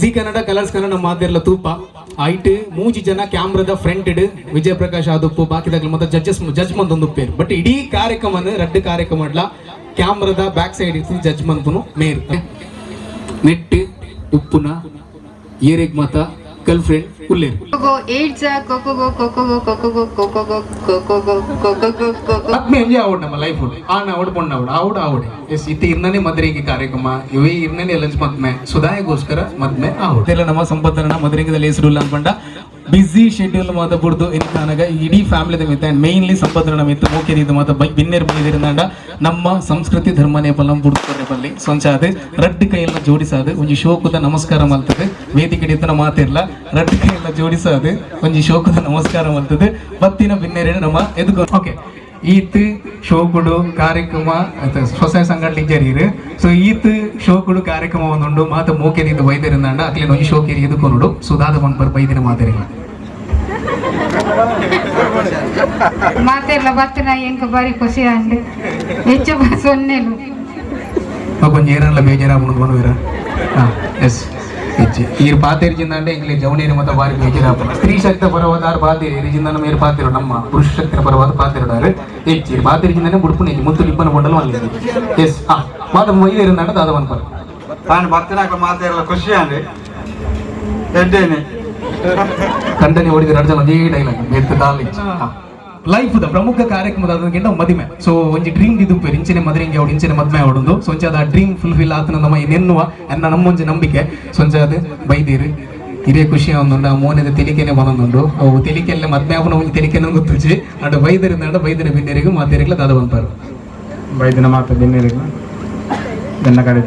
G Kannada Colors Kannada ಮಾತಿರ್ಲ ತೂಪ. ಐಟ್ ಮೂಜಿ ಜನ ಕ್ಯಾಮ್ರಾದ ಫ್ರಂಟ್ ಇಡ್. ವಿಜಯ ಪ್ರಕಾಶ್ ಆದುಪ್ಪು ಬಾಕಿದಾಗ್ಲ ಮತ್ತೆ ಜಡ್ಜಸ್ ಜಡ್ಜ್ ಮಂದೊಂದು ಪೇರ್ ಬಟ್ ಇಡೀ ಕಾರ್ಯಕ್ರಮ ರಡ್ಡು ಕಾರ್ಯಕ್ರಮ ಕ್ಯಾಮ್ರಾದ ಬ್ಯಾಕ್ ಸೈಡ್ ಇತ್ತು ಜಡ್ಜ್ ಮಂತನು ಮೇರ್. ನೆಟ್ ಉಪ್ಪುನ, ಏರಿಗ್ ಮತ. Girl friend Coco. ಮದ್ಮೆ ಎಂಜಾಯ್ ಆವಡ್ ನಮ್ಮ ಲೈಫ್ ಆನ ಆವಡ್ ಪೊಣ್ಣ ಆವಡ್ ಆವಡ್ ಆವಡ್. ಎಸ್ ಇತ್ತು ಇರ್ನನೆ ಮದ್ರೆಗೆ ಕಾರ್ಯಕ್ರಮ ಇವೇ ಇರ್ನೇ ಲಂಚ್ ಮದ್ಮೆ. ಸುಧಾಯಗೋಸ್ಕರ ಮದ್ಮೆ ಆವಡ್. ನಮ್ಮ ಸಂಪತ್ತನ ಮದ್ರೆಗದಲ್ಲಿ ಹೆಸರು ಇಲ್ಲ ಅನ್ಕೊಂಡ. ಬಿಸಿ ಶೆಡ್ಯೂಲ್ ಮಾತ ಬಿಡ್ದು ಇನ್ಕಾನಾಗ ಇಡೀ ಫ್ಯಾಮಿಲಿ ಮಿತ್ತ ಆ್ಯಂಡ್ ಮೇನ್ಲಿ ಸಂಪತ್ತನ ಮಿತ್ತ ಮೋಕೆ ಇದು ಮಾತ ಬೈ ಬಿನ್ನೇರ್ ಬಂದಿರಂದ ನಮ್ಮ ಸಂಸ್ಕೃತಿ, ಧರ್ಮ ಬಲ ಬುಡ್ತಾರೆ ಬಲ್ಲಿ. ಸ್ವಂಚಾದೆ ರಡ್ಡು ಕೈಯೆಲ್ಲ ಜೋಡಿಸಾದೆ ಒಂಜಿ ಶೋಕದ ನಮಸ್ಕಾರ ಮಲ್ತದೆ. ವೇದಿಕೆ ಇತ್ತನ ಮಾತಿರ್ಲ ರಡ್ಡು ಕೈಯೆಲ್ಲ ಜೋಡಿಸಾದೆ ಒಂಜಿ ಶೋಕದ ನಮಸ್ಕಾರ ಮಲ್ತದೆ. ಬತ್ತಿನ ಬಿನ್ನೇರಿನ ನಮ್ಮ ಎದುಕೋ ಓಕೆ ಈತ್ ಶೋಕುಡು ಕಾರ್ಯಕ್ರಮ ಸ್ವಸಹಾಯ ಸಂಘಟನೆ ಜರೀರು ಸೊ ಈತ್ ಶೋಕುಡು ಕಾರ್ಯಕ್ರಮ ಒಂದುಂಡು ಮಾತ ಮೋಕೆದಿಂದ ಬೈದಿರಂದಾಂಡ ಒಂದು ಒಂಜಿ ಶೋಕೇರಿ ಇದು ಕೊರುಡು ಸುಧಾದ ಮನ್ಪರ್ ಬೈದಿನ ಮಾದರಿ ಮಾತೆಲ್ಲ ಬರ್ತಿನ ಎಂಕ ಬಾರಿ ಖುಷಿ ಅಂಡ್ ಹೆಚ್ಚು ಸೊನ್ನೆ ಕೊಂಚ ಏರಲ್ಲ ಬೇಜಾರ ಮುಡ್ಕೊಂಡು ಇರ ಹಾಂ ಎಸ್. છે ಇವ್ರು ಪಾತೇರಿಜಿಂದಂಡೆ ಇಂಗ್ಲಿ ಜವಣಿಯರು ಮತ್ತು ಬಾರಿ ಬೇಕಿರಪ್ಪ ಸ್ತ್ರೀ ಶಕ್ತ ಪರವಾದ ಆರು ಪಾತೇರಿ ಇರಿಜಿಂದನ ಮೇರು ಪಾತಿರು ನಮ್ಮ ಪುರುಷ ಶಕ್ತಿ ಪರವಾದ ಪಾತಿರೋದಾರೆ ಹೆಚ್ಚಿ ಪಾತೇರಿಜಿಂದನೆ ಮುಡುಪು ನಿಜ ಮುತ್ತು ಲಿಪ್ಪನ ಕೊಂಡಲು ಅಲ್ಲಿ ಎಸ್ ಹಾ ಮಾತು ಮೈದೇರು ನಡದ ಅದ ಒಂದು ಪರ ತಾನು ಬರ್ತಿನಾಕ ಮಾತೇರಲ್ಲ ಖುಷಿ ಅಂದ್ರೆ ಎಡ್ಡೇನೆ ಕಂದನೆ ಓಡಿದ ನಡ್ಜನ ಅದೇ ಡೈಲಾಗ್ ಎದ್ದು ಕಾಲಿಚ್ಚ ಲೈಫ್ ದ ಪ್ರಮುಖ ಕಾರ್ಯಕ್ರಮದ ಅದಕ್ಕಿಂತ ಮದುವೆ ಸೊ ಒಂಜಿ ಡ್ರೀಮ್ ಇದು ಇಂಚಿನ ಮದುವೆಗೆ ಅವ್ರು ಇಂಚಿನ ಮದ್ಮೆ ಅವಡೊಂದು ಸೊಂಚ ಅದ ಡ್ರೀಮ್ ಫುಲ್ಫಿಲ್ ಆತನ ನಮ್ಮ ನೆನ್ನುವ ಎನ್ನ ನಮ್ಮೊಂಜಿ ನಂಬಿಕೆ. ಸೊಂಚ ಅದು ಬೈದೀರಿ. ಹಿರಿಯ ಖುಷಿ ಒಂದುಂಡು ಆ ಮೋನದ ತೆಲಿಕೆನೆ ಬನೊಂದುಂಡು ಅವು ತೆಲಿಕೆಲ್ಲ ಮದ್ಮೆ ಅವನ ಒಂದು ತೆಲಿಕೆನ ಗೊತ್ತುಜಿ ಅಂಡ ಬೈದರಿಂದ ಬೈದಿನ ಬಿನ್ನೆರಿಗೂ ಮಾತೇರಿಗ್ಲ ದಾದ ಬಂಪಾರು ಬೈದಿನ ಮಾತ ಬೆನ್ನಿರಿಗ. ನನ್ನ ಕಡೆ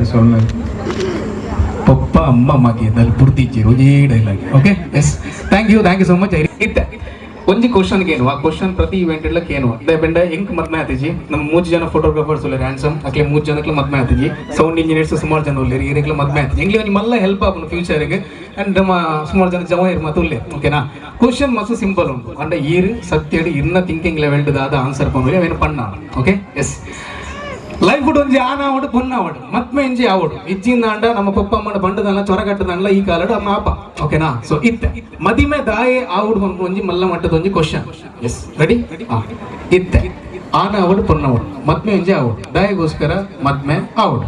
ಪಪ್ಪ ಅಮ್ಮ ಮಗೆ ದಲ್ಲಿ ಪುರ್ತಿಚ್ಚಿರು ಒಂಜೇ dialogue. Okay yes thank you thank you so much ಇತ್ತ ಒಂಜಿ ಕ್ವಶನ್ ಏನು ಆ ಕ್ವಶನ್ ಪ್ರತಿ ಇವೆಂಟ್ ಎಲ್ಲ ಏನು ದೇ ಬೆಂಡ ಹೆಂಗ್ ಮದ್ಮೆ ಆತಿಜಿ ನಮ್ಮ ಮೂಜ್ ಜನ ಫೋಟೋಗ್ರಾಫರ್ಸ್ ಉಲ್ಲ ಹ್ಯಾಂಡ್ಸಮ್ ಅಕ್ಲೆ ಮೂಜ್ ಜನಕ್ಕೆ ಮದ್ಮೆ ಆತಿಜಿ ಸೌಂಡ್ ಇಂಜಿನಿಯರ್ಸ್ ಸುಮಾರು ಜನ ಉಲ್ಲೇರಿ ಈರೆಗ್ಲ ಮದ್ಮೆ ಆತಿಜಿ ಇಂಗ್ಲಿ ಒಂಜಿ ಮಲ್ಲ ಹೆಲ್ಪ್ ಆಪನು ಫ್ಯೂಚರ್ಗೆ ಅಂಡ್ ನಮ್ಮ ಸುಮಾರು ಜನ ಜಮ ಇರ್ ಮತ್ತೆ ಉಲ್ಲೆ ಓಕೆನಾ ಕ್ವಶನ್ ಮಸ್ತ್ ಸಿಂಪಲ್ ಉಂಟು ಅಂಡ ಈರ್ ಸತ್ಯಡಿ ಇನ್ನ ಥಿಂಕಿಂಗ್ ಲೆವೆಲ್ ದಾದ ಆನ್ಸರ್ ಪಂದ್ರೆ ಅವೇನು ಪಣ್ಣ ಓಕೆ ಎಸ್ ಲೈಫ್ ಒಂಜಿ ಆನ ಆವಡು ಪೊನ್ನ ಆವಡು. ಮತ್ಮೆ ಎಂಜಿ ಆವಡು. ಇಜ್ಜಿಂದ ಅಂಡ ನಮ್ಮ ಪಪ್ಪ ಅಮ್ಮನ ಬಂಡದಲ್ಲ ಚೊರಗಟ್ಟದಲ್ಲ ಈ ಕಾಲಡು ಅಮ್ಮ ಅಪ್ಪ ಓಕೆನಾ ಸೊ ಇತ್ತೆ. ಮದಿಮೆ ದಾಯೆ ಆವಡು ಒಂದು ಒಂಜಿ ಮಲ್ಲ ಮಟ್ಟದ ಒಂಜಿ ಕ್ವಶನ್ ಎಸ್ ರೆಡಿ ಇತ್ತೆ. ಆನ ಆವಡು ಪೊನ್ನ ಆವಡು. ಮತ್ಮೆ ಎಂಜಿ ಆವಡು. ದಾಯೆಗೋಸ್ಕರ ಮದ್ಮೆ ಆವಡು.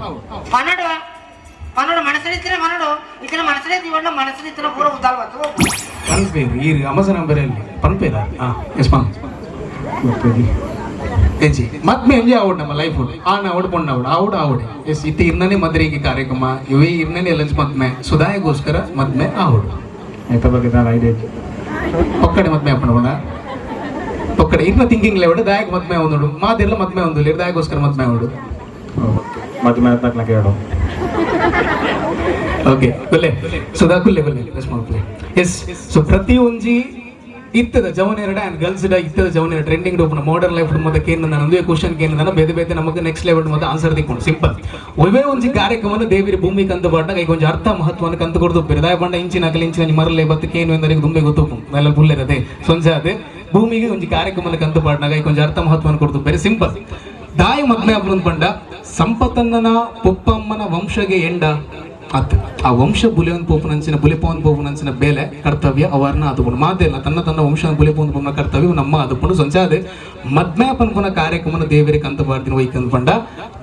ಮನಡು ಮನಡು ಮನಸ್ಸಲ್ಲಿತ್ತಿನ ಮನಡು. ಇತರ ಮನಸ್ಸಲ್ಲಿ ಮನಸಲಿ ಇತ್ತಿನ ಪೂರ ಉದ್ದಾಲ್ವತ್ತು ಪನ್ಪೇರು ಈ ಅಮಸ ಬರೆಯಲ್ಲಿ ಪನ್ಪೇರ? ಹಾ ಎಸ್ ಪನ್ ಎಂಜಿ ಮದ್ಮೆ ಎಂಜಿ ಆವಡು ನಮ್ಮ ಲೈಫ್ ಆನ ಆವಡು ಪೊಣ್ಣ ಆವಡು? ಆವಡು ಆವಡು. ಎಸ್ ಇತ್ತೆ ಇರ್ನೇ ಮದ್ರೆಗೆ ಕಾರ್ಯಕ್ರಮ ಇವೇ ಇರ್ನೇ ಲಂಚ್ ಸುದಾಯ ಸುಧಾಯಗೋಸ್ಕರ ಮತ್ಮೆ ಆವಡು. ಐತ ಬಗ್ಗೆ ನಾನು ಐಡಿಯಾ ಒಕ್ಕಡೆ ಮದ್ಮೆ ಅಪ್ಪಣ ಒಕ್ಕಡೆ ಇರ್ನ ಥಿಂಕಿಂಗ್ ಲೆವಡ್ ದಾಯಕ ಮತ್ಮೆ ಒಂದುಡು ಮಾದೆಲ್ಲ ಮದ್ಮೆ ಒಂದು ಇಲ್ಲ ದಾಯಗೋಸ್ಕರ ಮತ್ಮೆ ಅವಡು ಮೇಲೆ ತಕ್ಕನ ಕೇಳು ಓಕೆ ಕುಲ್ಲೆ. ಸುಧಾ ಕುಲ್ಲೆ ಕುಲ್ಲೆ. ಎಸ್ ಸೊ ಪ್ರತಿ ಒಂಜಿ ಜವನ್ ಜವನೆರಡ ಆ್ಯಂಡ್ ಗರ್ಲ್ಸ್ ಡ ಇತ್ತದ ಎರಡು. ಟ್ರೆಂಡಿಂಗ್ ಡೋಪನ ಮಾಡರ್ನ್ ಲೈಫ್ ಮತ್ತೆ ಕೇಂದ್ರ ನಂದು ಕ್ವಶನ್ ಕೇಂದ್ರ ಬೇರೆ ಬೇರೆ ನಮಗೆ ನೆಕ್ಸ್ಟ್ ಲೆವೆಲ್ ಮತ್ತೆ ಆನ್ಸರ್ ತಿಕ್ಕೊಂಡು ಸಿಂಪಲ್ ಒಳ್ಳೆ ಒಂದು ಕಾರ್ಯಕ್ರಮನ ದೇವಿರ ಭೂಮಿ ಕಂತು ಬಾಟ ಈಗ ಒಂದು ಅರ್ಥ ಮಹತ್ವನ ಕಂತು ಕೊಡ್ದು ಬಿರದಾಯ ಬಂಡ ಇಂಚಿನ ಅಗಲ ಇಂಚಿನ ಮರಲೆ ಬತ್ತು ಕೇನು ಎಂದರೆ ತುಂಬೆ ಗೊತ್ತು ಎಲ್ಲ ಪುಲ್ಲೆರದೆ ಸೊಂಚ ಅದೇ. ಭೂಮಿಗೆ ಒಂದು ಕಾರ್ಯಕ್ರಮದ ಕಂತು ಬಾಟ್ನಾಗ ಈಗ ಒಂದು ಅರ್ಥ ಮಹತ್ವನ ಕೊಡ್ದು ಬೇರೆ ಸಿಂಪಲ್ ದಾಯಿ ಮಗ್ನೆ ಅಪ್ಪ ಪಂಡ ಸಂಪತ್ತನ್ನ ಪೊಪ್ಪಮ್ಮನ ವಂಶಗೆ ಎಂಡ. ಅತ್ ಆ ವಂಶ ಬುಲೆವನ್ ಪೋಪನಂಚಿನ ಬುಲೆಪೋನ್ ಪೋಪನಂಚಿನ ಬೆಲೆ ಕರ್ತವ್ಯ ಅವರನ್ನ ಮಾತೇ ಮಾತೆಲ್ಲ ತನ್ನ ತನ್ನ ವಂಶ ಬುಲೆಪೋನ್ ಪೋಪನ ಕರ್ತವ್ಯ ನಮ್ಮ ಅದುಕೊಂಡು ಸಂಚಾದೆ ಮದ್ಮೆ ಪುನಃ ಕಾರ್ಯಕ್ರಮನ ದೇವರಿಗೆ ಕಂತ ಬಾರ್ದಿನ ವೈಕಂದ್ ಪಂಡ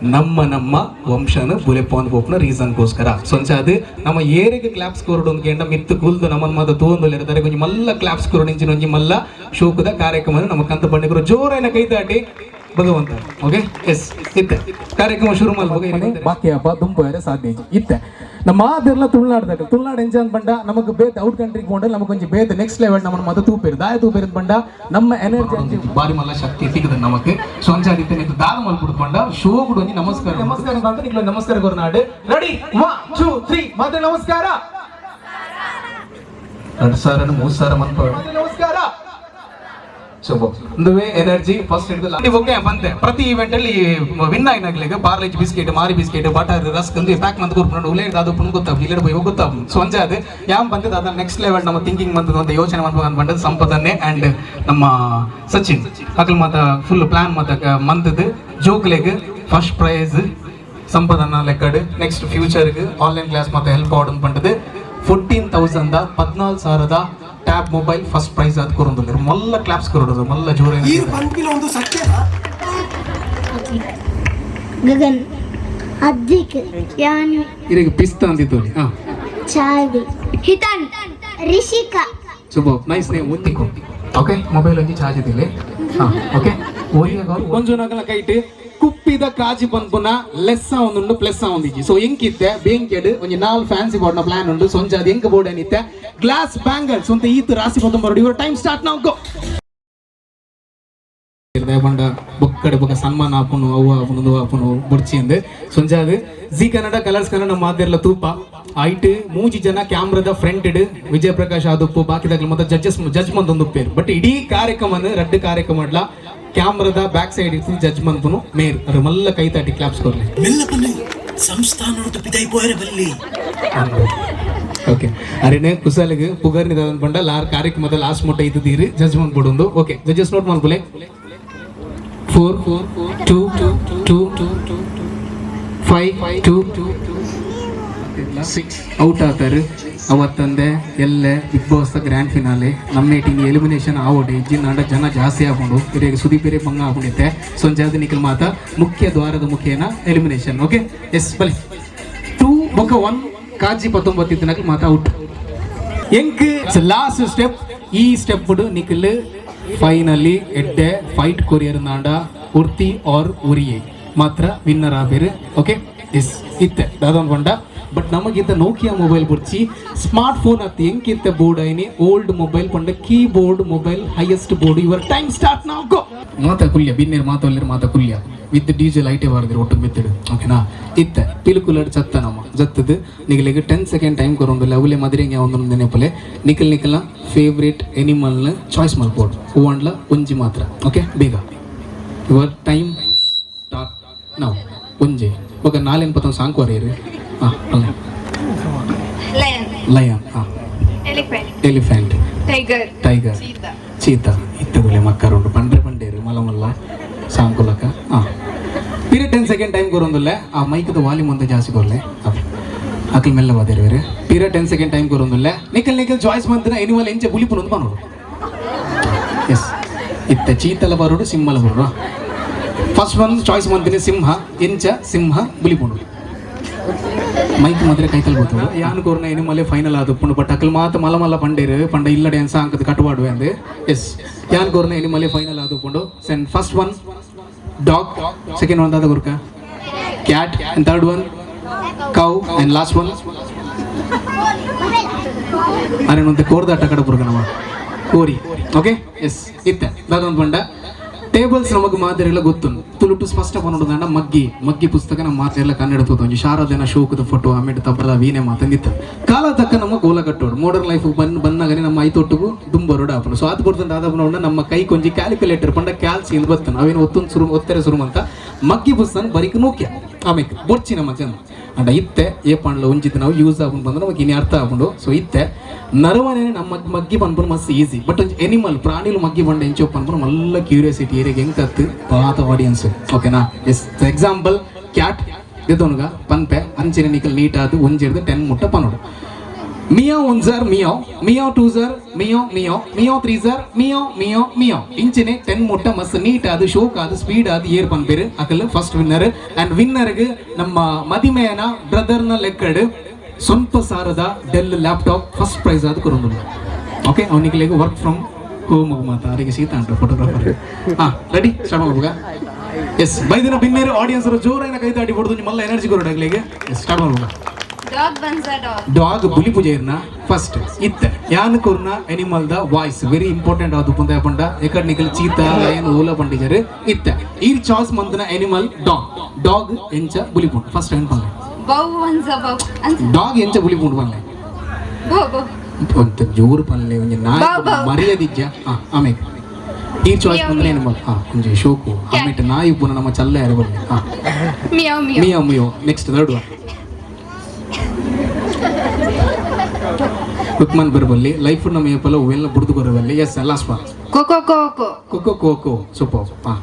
ನಮ್ಮ ನಮ್ಮ ವಂಶನ ಬುಲೆಪವನ್ ಪೋಪನ ರೀಸನ್ಗೋಸ್ಕರ. ಸಂಚಾದೆ ನಮ್ಮ ಏರಿಗೆ ಕ್ಲಾಪ್ಸ್ ಕೋರ್ಡ್ ಕೇಂದ್ರ ಮಿತ್ತು ಕುಲ್ದು ನಮ್ಮ ಮಾತ ತೋಂದಲ್ಲಿ ಇರ್ತಾರೆ ಕೊಂಚ ಮಲ್ಲ ಕ್ಲಾಪ್ಸ್ ಕೋರ್ಡ್ ಇಂಚಿನ ಒಂಜಿ ಮಲ್ಲ ಶೋಕದ ಕಾರ್ಯಕ್ರಮ ಕಂತ ಬಂಡಿಗರು ಜೋರೈನ ಕೈ ದಾಟಿ ಭಗವಂತ. ಓಕೆ ಎಸ್ ಇತ್ತೆ. ಕಾರ್ಯಕ್ರಮ ಶುರು ಮಾಡಿ ಬಾಕಿ ಹಬ್ಬ ದುಂಬ ಸಾಧ್ಯ ಇತ್ತೆ. ನಮ್ಮ ಅದೆಲ್ಲ ತುಳುನಾಡ್ದಾಗ ತುಳುನಾಡು ಎಂಜಾನ್ ಬಂಡ ನಮಗೆ ಬೇತ್ ಔಟ್ ಕಂಟ್ರಿಗೆ ಕೊಂಡ್ರೆ ನಮಗೆ ಕೊಂಚ ಬೇತ್ ನೆಕ್ಸ್ಟ್ ಲೆವೆಲ್ ನಮ್ಮ ಮದ ತೂಪಿರು. ದಾಯ ತೂಪೇರು ಬಂಡ ನಮ್ಮ ಎನರ್ಜಿ ಬಾರಿ ಮಲ್ಲ ಶಕ್ತಿ ಸಿಗದ ನಮಗೆ. ಸೊಂಚಾದಿತ್ತೆ ನಿಂತು ದಾದ ಮಲ್ಬಿಟ್ಟು ಬಂಡ ಶೋ ಕೂಡ ಒಂಜಿ ನಮಸ್ಕಾರ ನಮಸ್ಕಾರ ಅಂತ ನಿಕ್ಲ ನಮಸ್ಕಾರ ಕೊರ್ನಾಡು ರೆಡಿ ಒನ್ ಟೂ ತ್ರೀ ಮತ್ತೆ ನಮಸ್ಕಾರ. ಎರಡು ಸಾವಿರ ಮೂರು ಸಾವಿರ ಮನ್ಪ. ನಮಸ್ಕಾರ ಶುಭ ಒಂದುವೇ ಎನರ್ಜಿ ಫಸ್ಟ್ ಹಿಡಿದು ಓಕೆ ಬಂತೆ ಪ್ರತಿ ಇವೆಂಟ್ ಅಲ್ಲಿ win ಆಗಿನಾಗ್ಲಿಕ್ಕೆ Parle G biscuit Marie biscuit butter rusk ಅಂದ್ರೆ ಪ್ಯಾಕ್ ಮಂತ್ ಕೊಡ್ಕೊಂಡು ಉಲೇ ಅದು ಪುನ್ ಗೊತ್ತಾಗ ಇಲ್ಲೇ ಹೋಗಿ ಗೊತ್ತಾಗ ಸೊ ಅಂಜೆ ಅದು ಯಾಮ್ ಬಂದಿದ್ದು ಅದನ್ನ ನೆಕ್ಸ್ಟ್ ಲೆವೆಲ್ ನಮ್ಮ ಥಿಂಕಿಂಗ್ ಬಂದದ್ದು ಅಂತ ಯೋಚನೆ ಮಾಡ್ಬೇಕು ಬಂದದ್ದು ಸಂಪದನ್ನೇ ಅಂಡ್ ನಮ್ಮ ಸಚಿನ್ ಅಕಲ್ ಮಾತ ಫುಲ್ ಪ್ಲಾನ್ ಮಾತ ಮಂತದ್ದು ಜೋಕ್ಲೆಗ್ first price ಸಂಪದನ್ನ ಲೆಕ್ಕಡು next ಫ್ಯೂಚರ್ಗೆ online class ಮತ್ತೆ ಹೆಲ್ಪ್ ಆರ್ಡರ್ ಪಂಡದು ಫೋರ್ಟೀನ್ ತೌಸಂಡ್ ಪದ್ನಾಲ್ಕು ಸಾವಿರದ ಟ್ಯಾಬ್ ಮೊಬೈಲ್ ಫಸ್ಟ್ ಪ್ರೈಸ್ ಅದು ಕೊರೊಂದಿಲ್ಲ ಮಲ್ಲ ಕ್ಲಾಪ್ಸ್ ಕೊರೋದು ಮಲ್ಲ ಜೋರ ಈ ಪಂಪಿನ ಒಂದು ಸತ್ಯ ಗಗನ್ ಅದ್ದಿಕ್ ಯಾನು ಇದಕ್ಕೆ ಪಿಸ್ತ ಅಂದಿತ್ತು ಹಾ Charvi ಹಿತನ್ Rishika Shubha nice name ಮುತ್ತಿಕು okay mobile ಒಂಜಿ ಚಾರ್ಜ್ ಇದಿಲ್ಲ ಹಾ ಓಕೆ ಒಂಜು ನಗಲ ಕೈಟ್ ಕುಪ್ಪಿದ ಕಾಜಿ ಪನ್ಪುನ ಲೆಸ್ ಒಂದುಂಡು ಪ್ಲಸ್ ಒಂದಿಜ್ಜಿ ಸೊ ಎಂಕಿತ್ತೆ ಬೇಂಕೆಡ್ ಒಂಜಿ ನಾಲ್ ಫ್ಯಾನ್ಸಿ ಬೋರ್ಡ್ನ ಪ್ಲಾನ್ ಉಂಡು ಸೊಂಜ ಅದು ಎಂಕ್ ಬೋರ್ಡ್ ಏನಿತ್ತೆ ಗ್ಲಾಸ್ ಬ್ಯಾಂಗಲ್ಸ್ ಅಂತ ಈತ್ ರಾಸಿ ಪತ್ತೊಂಬರು ಇವ್ರ ಟೈಮ್ ಸ್ಟಾರ್ಟ್ ನಾವು ಗೋ ಬಂಡ ಬೊಕ್ಕಡೆ ಬೊಕ್ಕ ಸನ್ಮಾನ ಆಪುನು ಅವು ಆಪುನು ಇದು ಆಪುನು ಬುಡ್ಚಿ ಅಂದ್ ಸೊಂಜಾದ್ ಜಿ ಕನ್ನಡ ಕಲರ್ಸ್ ಕನ್ನಡ ಮಾತೆರ್ಲ ತೂಪ ಐಟ್ ಮೂಜಿ ಜನ ಕ್ಯಾಮ್ರಾದ ಫ್ರಂಟ್ ಇಡ್ ವಿಜಯ ಪ್ರಕಾಶ್ ಆದುಪ್ಪು ಬಾಕಿದಾಗ್ಲ ಮತ್ತೆ ಜಡ್ಜಸ್ ಜಡ್ಜ್ ಮಂದೊಂದು ಪೇರು ಬಟ್ ಇಡೀ ಕಾರ್ಯಕ್ರಮನ ರಡ್ಡು ಕಾರ್ಯಕ್ರಮ ಕ್ಯಾಮ್ರಾದ ಬ್ಯಾಕ್ ಸೈಡ್ ಇತ್ತು ಜಜ್ ಮಂತ್ನು ಮೇರ್. ಅದು ಮಲ್ಲ ಕೈ ತಾಟಿ ಕ್ಲಾಪ್ಸ್ ಕೊರ್ಲಿ ಮೆಲ್ಲಪನೆ ಸಂಸ್ಥಾನದ ಪಿದೈ ಬಲ್ಲಿ. ಓಕೆ ಅರೇನೆ ಕುಸಲಿಗೆ ಪುಗರ್ನಿದ ಬಂಡ ಲಾರ್ ಕಾರ್ಯಕ್ರಮದ ಲಾಸ್ಟ್ ಮೊಟ್ಟ ಇದ್ದಿದ್ದೀರಿ. ಜಜ್ ಮಂತ್ ಕೊಡೊಂದು okay judges note ಮಾಡ್ಕೊಲೆ four two two five two six out ಆತಾರೆ ಅವತ್ತಂದೆ ಎಲ್ಲೆ ಬಿಗ್ ಬಾಸ್ ಗ್ರ್ಯಾಂಡ್ ಫಿನಾಲೆ ನಮ್ಮ ಟೀಮ್ ಎಲಿಮಿನೇಷನ್ ಆವಡೆ ಜಿನ್ ಅಂಡ ಜನ ಜಾಸ್ತಿ ಹಾಕೊಂಡು ಸುದಿ ಸುದೀಪ್ ಬೇರೆ ಬಂಗ ಹಾಕೊಂಡಿತ್ತೆ ಸೊಂಜಾದ ನಿಖಿಲ್ ಮಾತ, ಮುಖ್ಯ ದ್ವಾರದ ಮುಖೇನ ಎಲಿಮಿನೇಷನ್ ಓಕೆ ಎಸ್ ಬಲಿ ಟೂ ಮುಖ ಒನ್ ಕಾಜಿ ಪತ್ತೊಂಬತ್ತಿತ್ತಿನಾಗ ಮಾತ ಔಟ್ ಎಂಕ್ ಲಾಸ್ಟ್ ಸ್ಟೆಪ್ ಈ ಸ್ಟೆಪ್ ನಿಖಿಲ್. ಫೈನಲಿ ಎಡ್ಡೆ ಫೈಟ್ ಕೊರಿಯರ್ ನಾಂಡ, ಉರ್ತಿ ಆರ್ ಉರಿಯೆ. ಮಾತ್ರ ವಿನ್ನರ್ ಆಬೇರು ಓಕೆ ಎಸ್ ಇತ್ತೆ. ದಾದೊಂದು ಪಂಡ ಬಟ್ ನಮಗಿಂತ ನೋಕಿಯಾ ಮೊಬೈಲ್ ಬುರ್ಚಿ ಸ್ಮಾರ್ಟ್ ಫೋನ್ ಅತ್ತ ಹೆಂಗಿಂತ ಬೋರ್ಡ್ ಐನಿ ಓಲ್ಡ್ ಮೊಬೈಲ್ ಪಂಡ ಕೀಬೋರ್ಡ್ ಮೊಬೈಲ್ ಹೈಯೆಸ್ಟ್ ಬೋರ್ಡ್ ಇವರ್ ಟೈಮ್ ಸ್ಟಾರ್ಟ್ ನಾವು ಗೋ ಮಾತ ಕುಲ್ಯ ಬಿನ್ನೇರ್ ಮಾತಲ್ಲಿರ್ ಮಾತ ಕುಲ್ಯ வித் டிஜே லைட்டே வருது ஒட்டு மித்துடு ஓகேனா இத்த பிலுக்குள்ளடு சத்த நம்ம ஜத்துது நிகழ்க்கு டென் செகண்ட் டைம் கொரோண்டு லவ்லே மாதிரி இங்கே வந்து நினைப்பலே நிக்கல் நிக்கலாம் ஃபேவரேட் எனிமல்னு சாய்ஸ் மால் போடு ஒவ்வொன்றில் ஒஞ்சி மாத்திர ஓகே பீகா யுவர் டைம் ஸ்டார்ட் நவ் ஒஞ்சி ஓகே நாலேன் பத்தம் சாங்கு வரையிரு ಹಾಂ ಅಲ್ಲ. Lion elephant tiger tiger cheetah ಇತ್ತದಲೆ ಮಕ್ಕರುಂಡು ಪಂಡ್ರೆ ಪಂಡೇರು ಮಲಮಲ್ಲ ಸಾಂಕುಲಕ. ಹಾ ಪೀರಿಯಡ್ ಟೆನ್ ಸೆಕೆಂಡ್ ಟೈಮ್ ಕೊರೊಂದುಲ್ಲೆ. ಆ ಮೈಕದ ವಾಲ್ಯೂಮ್ ಒಂದು ಜಾಸ್ತಿ ಕೊರಲೆ ಅದು ಅಕಲ್ ಮೆಲ್ಲ ಬಾದೇರು ಬೇರೆ. ಪೀರಿಯಡ್ ಟೆನ್ ಸೆಕೆಂಡ್ ಟೈಮ್ ಕೊರೊಂದುಲ್ಲೆ. ನಿಕಲ್ ನಿಕಲ್ ಚಾಯ್ಸ್ ಮಂತಿನ ಎನಿವಲ್ ಇಂಚ ಬುಲಿಪುಲ್ ಪುನೊಂದು ಬನ್ನೋಡು ಎಸ್ ಇತ್ತ ಚೀತಲ ಬರೋಡು ಸಿಂಹಲ ಬರೋಡು. ಫಸ್ಟ್ ಒನ್ ಚಾಯ್ಸ್ ಮಂತಿನ ಸಿಂಹ. ಎಂಚ ಸಿಂಹ ಬುಲಿಪುಂಡು ಮೈಕ್ ಮಾತ್ರ ಕೈತಲ್ ಗೊತ್ತು ಯಾನ್ ಕೋರ್ನ ಎನಿಮಲೆ ಫೈನಲ್ ಆದುಪ್ಪುಂಡು ಬಟ್ ಅಕಲ್ ಮಾತ ಮಲ ಮಲ್ಲ ಪಂಡೇರು, ಪಂಡ ಇಲ್ಲ ಡ್ಯಾನ್ಸ್ ಅಂಕದ ಕಟ್ಟುವಾಡುವೆ ಅಂದೆ. ಎಸ್ ಯಾನ್ ಕೋರ್ನ ಎನಿಮಲೆ ಫೈನಲ್ ಆದುಪ್ಪುಂಡು ಸೆನ್ first one dog second one ದಾದ ಗುರ್ಕ? Cat and third one cow and last one ಅರೆ, ನೊಂದು ಕೋರ್ದಾಟ ಕಡೆ ಬುರ್ಗ ನಮ್ಮ ಕೋರಿ. ಓಕೆ ಎಸ್ ಇತ್ತೆ. ದಾದೊಂದು ಬಂಡ ಟೇಬಲ್ಸ್ ನಮಗೆ ಮಾದರಿಲ್ಲ ಗೊತ್ತು. ತುಳುಟು ಸ್ಪಷ್ಟ ಪನ್ನೊಂದುಂಡ ಮಗ್ಗಿ ಮಗ್ಗಿ ಪುಸ್ತಕ ನಮ್ಮ ಮಾತೆಲ್ಲ ಕನ್ನಡ ತೋತೊಂಜಿ ಶಾರದನ ಶೋಕದ ಫೋಟೋ ಆಮೇಲೆ ತಬ್ಬಲ ವೀಣೆ ಮಾತಂದಿತ್ತ ಕಾಲ ತಕ್ಕ ನಮ್ಮ ಗೋಲ ಕಟ್ಟೋಡು ಮಾಡರ್ನ್ ಲೈಫ್ ಬಂದ್, ಬಂದಾಗನೆ ನಮ್ಮ ಐ ದುಂಬರೋಡು ಆಪನು ಸೊ ಅದು ಕೊಡ್ತಂಡ ಆದಪ್ಪ ನಮ್ಮ ಕೈ ಕೊಂಚಿ ಕ್ಯಾಲ್ಕುಲೇಟರ್ ಪಂಡ ಕ್ಯಾಲ್ಸಿ ಇಲ್ಲಿ ಬರ್ತಾನೆ. ಅವೇನು ಒತ್ತೊಂದು ಸುರು, ಒತ್ತರೆ ಸುರು ಅಂತ. ಮಗ್ಗಿ ಪುಸ್ತಕ ಬರಿಕ ನೋಕ್ಯ ಆಮೇಲೆ ನಮ್ಮ ಜನ ಅಂಡ ಇತ್ತೆ, ಏ ಪಂಡ್ಲ, ಒಂಜಿತ್ ನಾವು ಯೂಸ್ ಆಗುಂಡು ಬಂದ್ರೆ ನಮಗೆ ಇನ್ನು ಅರ್ಥ ಆಗುಂಡು ಸೊ ಇತ್ತೆ ನರವನೇ ನಮ್ಮ ಮಗ್ಗಿ ಬಂದ್ಬಿಟ್ಟು ಮಸ್ತ್ ಈಸಿ ಬಟ್ ಎನಿಮಲ್ ಪ್ರಾಣಿಲು ಮಗ್ಗಿ ಬಂಡ ಎಂಚೋ ಬಂದ್ಬಿಟ್ಟು ಮಲ್ಲ ಕ್ಯೂರಿಯಾಸಿಟಿ ಏರಿಯಾಗೆ ಹೆಂಗೆ ಕತ್ತು ಪಾತ ಆಡಿಯನ್ಸ್ ಓಕೆನಾ ಎಸ್ ಎಕ್ಸಾಂಪಲ್ ಕ್ಯಾಟ್ ಇದೊನಗ, ಪನ್ಪೆ, ಅಂಚಿನ ನಿಕಲ್ ನೀಟ್ ಆದ ಒಂಜಿಡ್ದು, ಟೆನ್ ಮುಟ್ಟ ಪನ್ನೋಡು. meow one sir meow meow two sir meow meow meow three sir meow meow meow ಇಂಚಿನೆ ten ಮುಟ್ಟ ಮಸ್ತ್ ನೀಟ್ ಆದು ಶೋಕ್ ಆದು ಸ್ಪೀಡ್ ಆದು air ಪನ್ಪೇರು Akal first winner and ವಿನ್ನರ್ಗೆ ನಮ್ಮ ಮದಿಮೆಯನ ಬ್ರದರ್ನ ಲೆಕ್ಕಡ್ ಸ್ವಲ್ಪ ಸಾರದ ಡೆಲ್ ಲ್ಯಾಪ್ಟಾಪ್ ಫಸ್ಟ್ ಪ್ರೈಸ್ ಆದ ಕೊರೊಂದು ಓಕೆ ಅವನಿಗೆ ವರ್ಕ್ ಫ್ರಮ್ ಹೋಮ್ ಮಾತ ಅವರಿಗೆ ಸೀತಾ ಅಂತ ಫೋಟೋಗ್ರಾಫರ್ ಹಾ ರೆಡಿ ಸ್ಟಾರ್ಟ್ ಮಾಡ್ಬೋಗ ಎಸ್ ಬೈದಿನ ಬಿನ್ನೇರು ಆಡಿಯನ್ಸ್ ಜೋರಾಗಿ ಕೈ ತಾಡಿ ಹೊಡೆದು ನಿಮ್ಮಲ್ಲ energy ಕೊರೋಡಾಗ್ಲಿಗೆ S start ಮಾಡ್ಬೋಗ dog buns dog dog bully ಪೂಜೆಯರ್ನ first ಇತ್ತ ಯಾನ್ ಕೊರ್ನ animal the voice very important ಆದು ಪುಂದ ಪಂಡ ಎಕಡ್ ನಿಕಲ್ ಚೀತಾ ಲಯನ್ ಓಲ ಪಂಡಿಜರ್ ಇತ್ತ ಈ ಚಾಯ್ಸ್ ಮಂತನ ಎನಿಮಲ್ ಡಾಗ್ ಡಾಗ್ ಎಂಚ ಬುಲಿ ಪುಂಡ್ ಫಸ್ಟ್ ಏನ್ ಪಂಡ ಬೌ ಬನ್ಸ ಬೌ ಅಂತ ಡಾಗ್ ಎಂಚ ಬುಲಿ ಪುಂಡ್ ಪಂಡೆ ಬೌ ಬೌ ಒಂತ ಜೋರು ಪಲ್ಲೆ ಒಂಜಿ ನಾಯಿ ಬಾ, ಬಾ. ಮರ್ಯಾದಿಜ್ಜ ಹಾ ಆಮೇಲೆ ಈ ಚಾಯ್ಸ್ ಮಿಯಾವ್, ಮಂತನ ಎನಿಮಲ್ ಹಾ ಒಂಜಿ ಶೋಕು ಆಮೇಲೆ ನಾಯಿ ಪುನ ನಮ್ಮ ಚಲ್ಲ ಯಾರು ಬರಲಿ ಹಾ meow meow meow meow next third one ರುಕ್ಮನ್ ಬರಬಲ್ಲಿ ಲೈಫ್ ನಮ್ಮ ಏಪಲ್ಲ ಹೂವೆಲ್ಲ ಬುಡ್ದು ಬರಬಲ್ಲಿ. ಎಸ್ ಎಲ್ಲ ಸ್ವಾಲ್ ಕೊಕೊ ಕೋಕೋ ಕೊಕೊ ಕೋಕೋ ಸೊಪ್ಪ ಹಾಂ.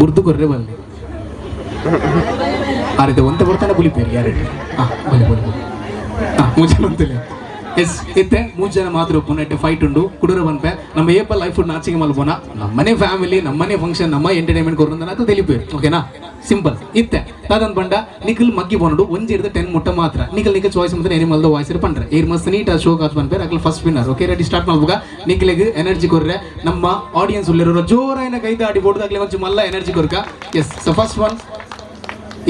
ಬುಡ್ದು ಬರ್ರೆ ಬಲ್ಲಿ. ಆ ರೀತಿ ಒಂತೆ ಬರ್ತಾನೆ ಬುಲಿಪೇರಿ ಯಾರಿಗೆ ಹಾಂ ಬಲಿ ಬಲಿ ಹಾಂ ಮುಂಚೆ ಬಂತಿಲ್ಲ ಎಸ್ ಇತ್ತೆ ಮೂರು ಜನ ಮಾತ್ರ ಪುನಃ ಫೈಟ್ ಉಂಡು. ಕುಡುರ ಬಂದೆ ನಮ್ಮ ಏಪಲ್ ಲೈಫ್ ನಾಚಿಗೆ ನಮ್ಮ ನಮ್ಮನೆ ಫ್ಯಾಮಿಲಿ ನಮ್ಮನೆ ಫಂಕ್ಷನ್ ನಮ್ಮ ಎಂಟರ್ಟೈನ್ಮೆಂಟ್ ಕೊರಂದನ ಅದು ತಿಳಿಪೇರು ಓಕೆನಾ ಸಿಂಪಲ್ ಇತ್ತೆ. ಅದನ್ ಬಂಡ, ನಿಖಲ್ ಮಗ್ಗಿ ಬಂದು ಒಂಜಿ ಇರ್ದ ಟೆನ್ ಮುಟ್ಟ ಮಾತ್ರ. ನಿಖಲ್ ನಿಖಲ್ ಚಾಯ್ಸ್ ಮತ್ತೆ ಎನಿಮಲ್ ವಾಯ್ಸ್ ಪಂಡ್ರೆ. ಏರ್ ಮಸ್ತ್ ನೀಟ್ ಶೋ ಕಾಸ್ ಅಕ್ಲ first winner okay ready start ಮಾಡ್ಬೇಕ ನಿಖಲಿಗೆ ಎನರ್ಜಿ ಕೊರ್ರೆ ನಮ್ಮ ಆಡಿಯನ್ಸ್ ಉಳ್ಳಿರೋ ಜೋರಾಯಿನ ಕೈದ ಆಡಿ ಬೋಡ್ದಾಗ್ಲಿ ಒಂಚು ಮಲ್ಲ ಎನರ್ಜಿ ಕೊರ್ಕ ಎಸ್ ಸೊ ಫಸ್ಟ್ ಒನ್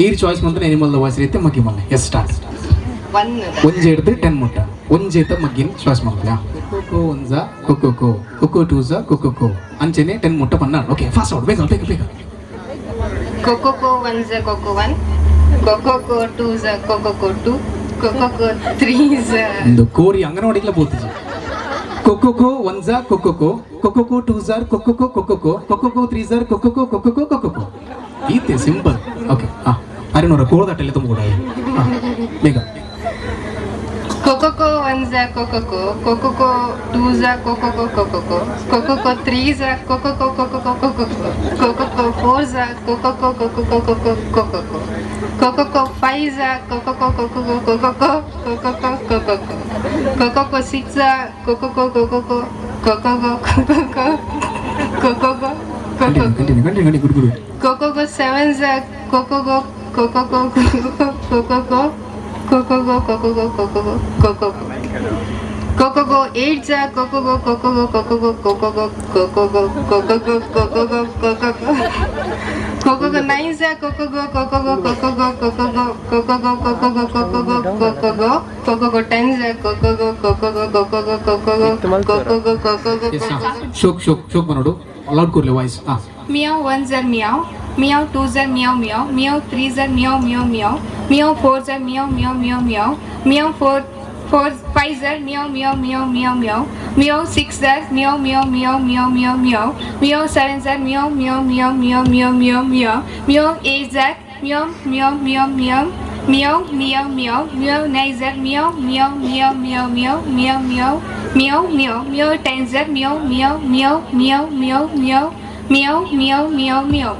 ಏರ್ ಚಾಯ್ಸ್ ಮಂತ್ರ ಎನಿಮಲ್ ವಾಯ್ಸ್ ರೀತಿ ಮಗ್ಗಿ ಮಲ್ಲ. ಎಸ್ ಸ್ಟಾರ್ಟ್ ಒಂಜೆ ಹಿಡಿದು ಟೆನ್ ಮುಟ್ಟ ಒಂಜೆ ತ ಮಗ್ಗಿನ ಶ್ವಾಸ ಮಾಡ್ತೀಯಾ ಕೊಕ್ಕೋ ಒಂಜ ಕೊಕ್ಕೋ ಕೋ ಕೊಕ್ಕೋ ಟೂ ಜ ಕೊಕ್ಕೋ ಕೋ ಅಂಚೆನೆ ಟೆನ್ ಮುಟ್ಟ ಪನ್ನ ಓಕೆ ಫಾಸ್ಟ್ ಔಟ್ ಬೇಗ ಬೇಗ ಬೇಗ ಕೊಕ್ಕೋ ಕೋ ಒನ್ ಜ ಕೊಕ್ಕೋ ಒನ್ ಕೊಕ್ಕೋ ಕೋ ಟೂ ಜ ಕೊಕ್ಕೋ ಕೋ ಟೂ ಕೊಕ್ಕೋ ಕೋ ತ್ರೀ ಜ ಒಂದು ಕೋರಿ ಅಂಗನವಾಡಿಗೆ ಬೋತಿಜಿ ಕೊಕ್ಕೋ ಒನ್ ಜ ಕೊಕ್ಕೋ ಕೊಕ್ಕೋ ಟೂ ಜಾರ್ ಕೊಕ್ಕೋ ಕೊಕ್ಕೋ ಕೊಕ್ಕೋ ತ್ರೀ ಜಾರ್ ಕೊಕ್ಕೋ ಕೊಕ್ಕೋ ಕೊಕ್ಕೋ ಈತೆ ಸಿಂಪಲ್ ಓಕೆ ಹಾಂ ಅರೆ ನೋಡ್ರ ಕೋಳ್ದಟ್ಟೆಲ್ಲ ತುಂಬ ಬೇಗ Anza Cococo, Cococo Duza Cococo Cococo, Cococo Triza Cococo Cococo Cococo, Cococo Forza Cococo Cococo Cococo, Cococo Faiza Cococo Cococo Cococo, Cococo Cococo, Cococo Sitza Cococo Cococo, Cococo Cococo, Cococo Cococo. coco continue, coco guru, coco Cococo coco Cococo Cococo Cococo Cococo. こここここここここここここここごエイチャここごここごここごここごここごここごここごここごここごナインザここごここごここごここごここごここごここごここごここごテンザここごここごここごここごここごここご शोक शोक शोक मनोडो loud कर ले voice हाँ मियाओ 1 जर meow Miao 2 जर meow meow Miao 3 जर meow meow meow meow 4 जर meow meow meow meow meow 4 four five జర్ meow meow meow meow meow meow six జర్ meow meow meow meow meow meow meow seven జర్ meow meow meow meow meow meow meow meow eight జర్ meow meow meow meow meow meow meow meow nine జర్ meow meow meow meow meow meow meow meow meow meow ten జర్ meow meow meow meow meow meow meow meow meow meow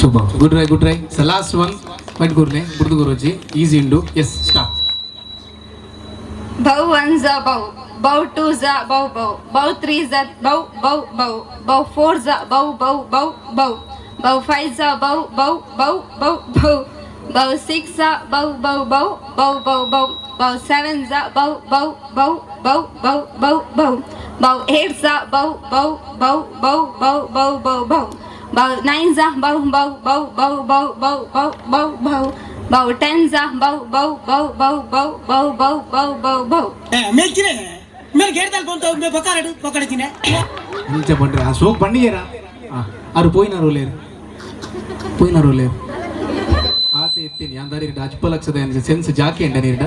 super good try good try last one but గుర్నే గుర్తు గురొచ్చి easy ఇండు yes stop Bầu one za bầu, bầu two za bầu bầu, bầu three za bầu bầu bầu, bầu four za bầu bầu bầu bầu, bầu five za bầu bầu bầu bầu bầu, bầu six za bầu bầu bầu bầu bầu bầu, bầu seven za bầu bầu bầu bầu bầu bầu bầu, bầu eight za bầu bầu bầu bầu bầu bầu bầu bầu, bầu nine za bầu bầu bầu bầu bầu bầu bầu bầu bầu Bautanza, bau, bau, bau, bau, bau, bau, bau, bau, bau, bau. ಮೇಲ್ಕಿನ ಮೇಲೆ ಗೇಡ್ದಲ್ಲಿ ಬಂತು ಮೇ ಬಕಾರಡು ಬಕಾಡತಿನ ನಿಲ್ಚೆ ಬಂದ್ರೆ ಆ soak ಬಂಡಿಗೆರ ಅವ್ರು ಪೋಯಿನ ರೋಲೇರು ಪೋಯಿನ ರೋಲೇರು ಆತ ಎತ್ತೀನಿ ಅಂದಾರಿಡ ಅಚ್ಪ ಲಕ್ಷದ ಸೆನ್ಸ್ ಜಾಕಿ ಎಂಡ ನೀರಿಡ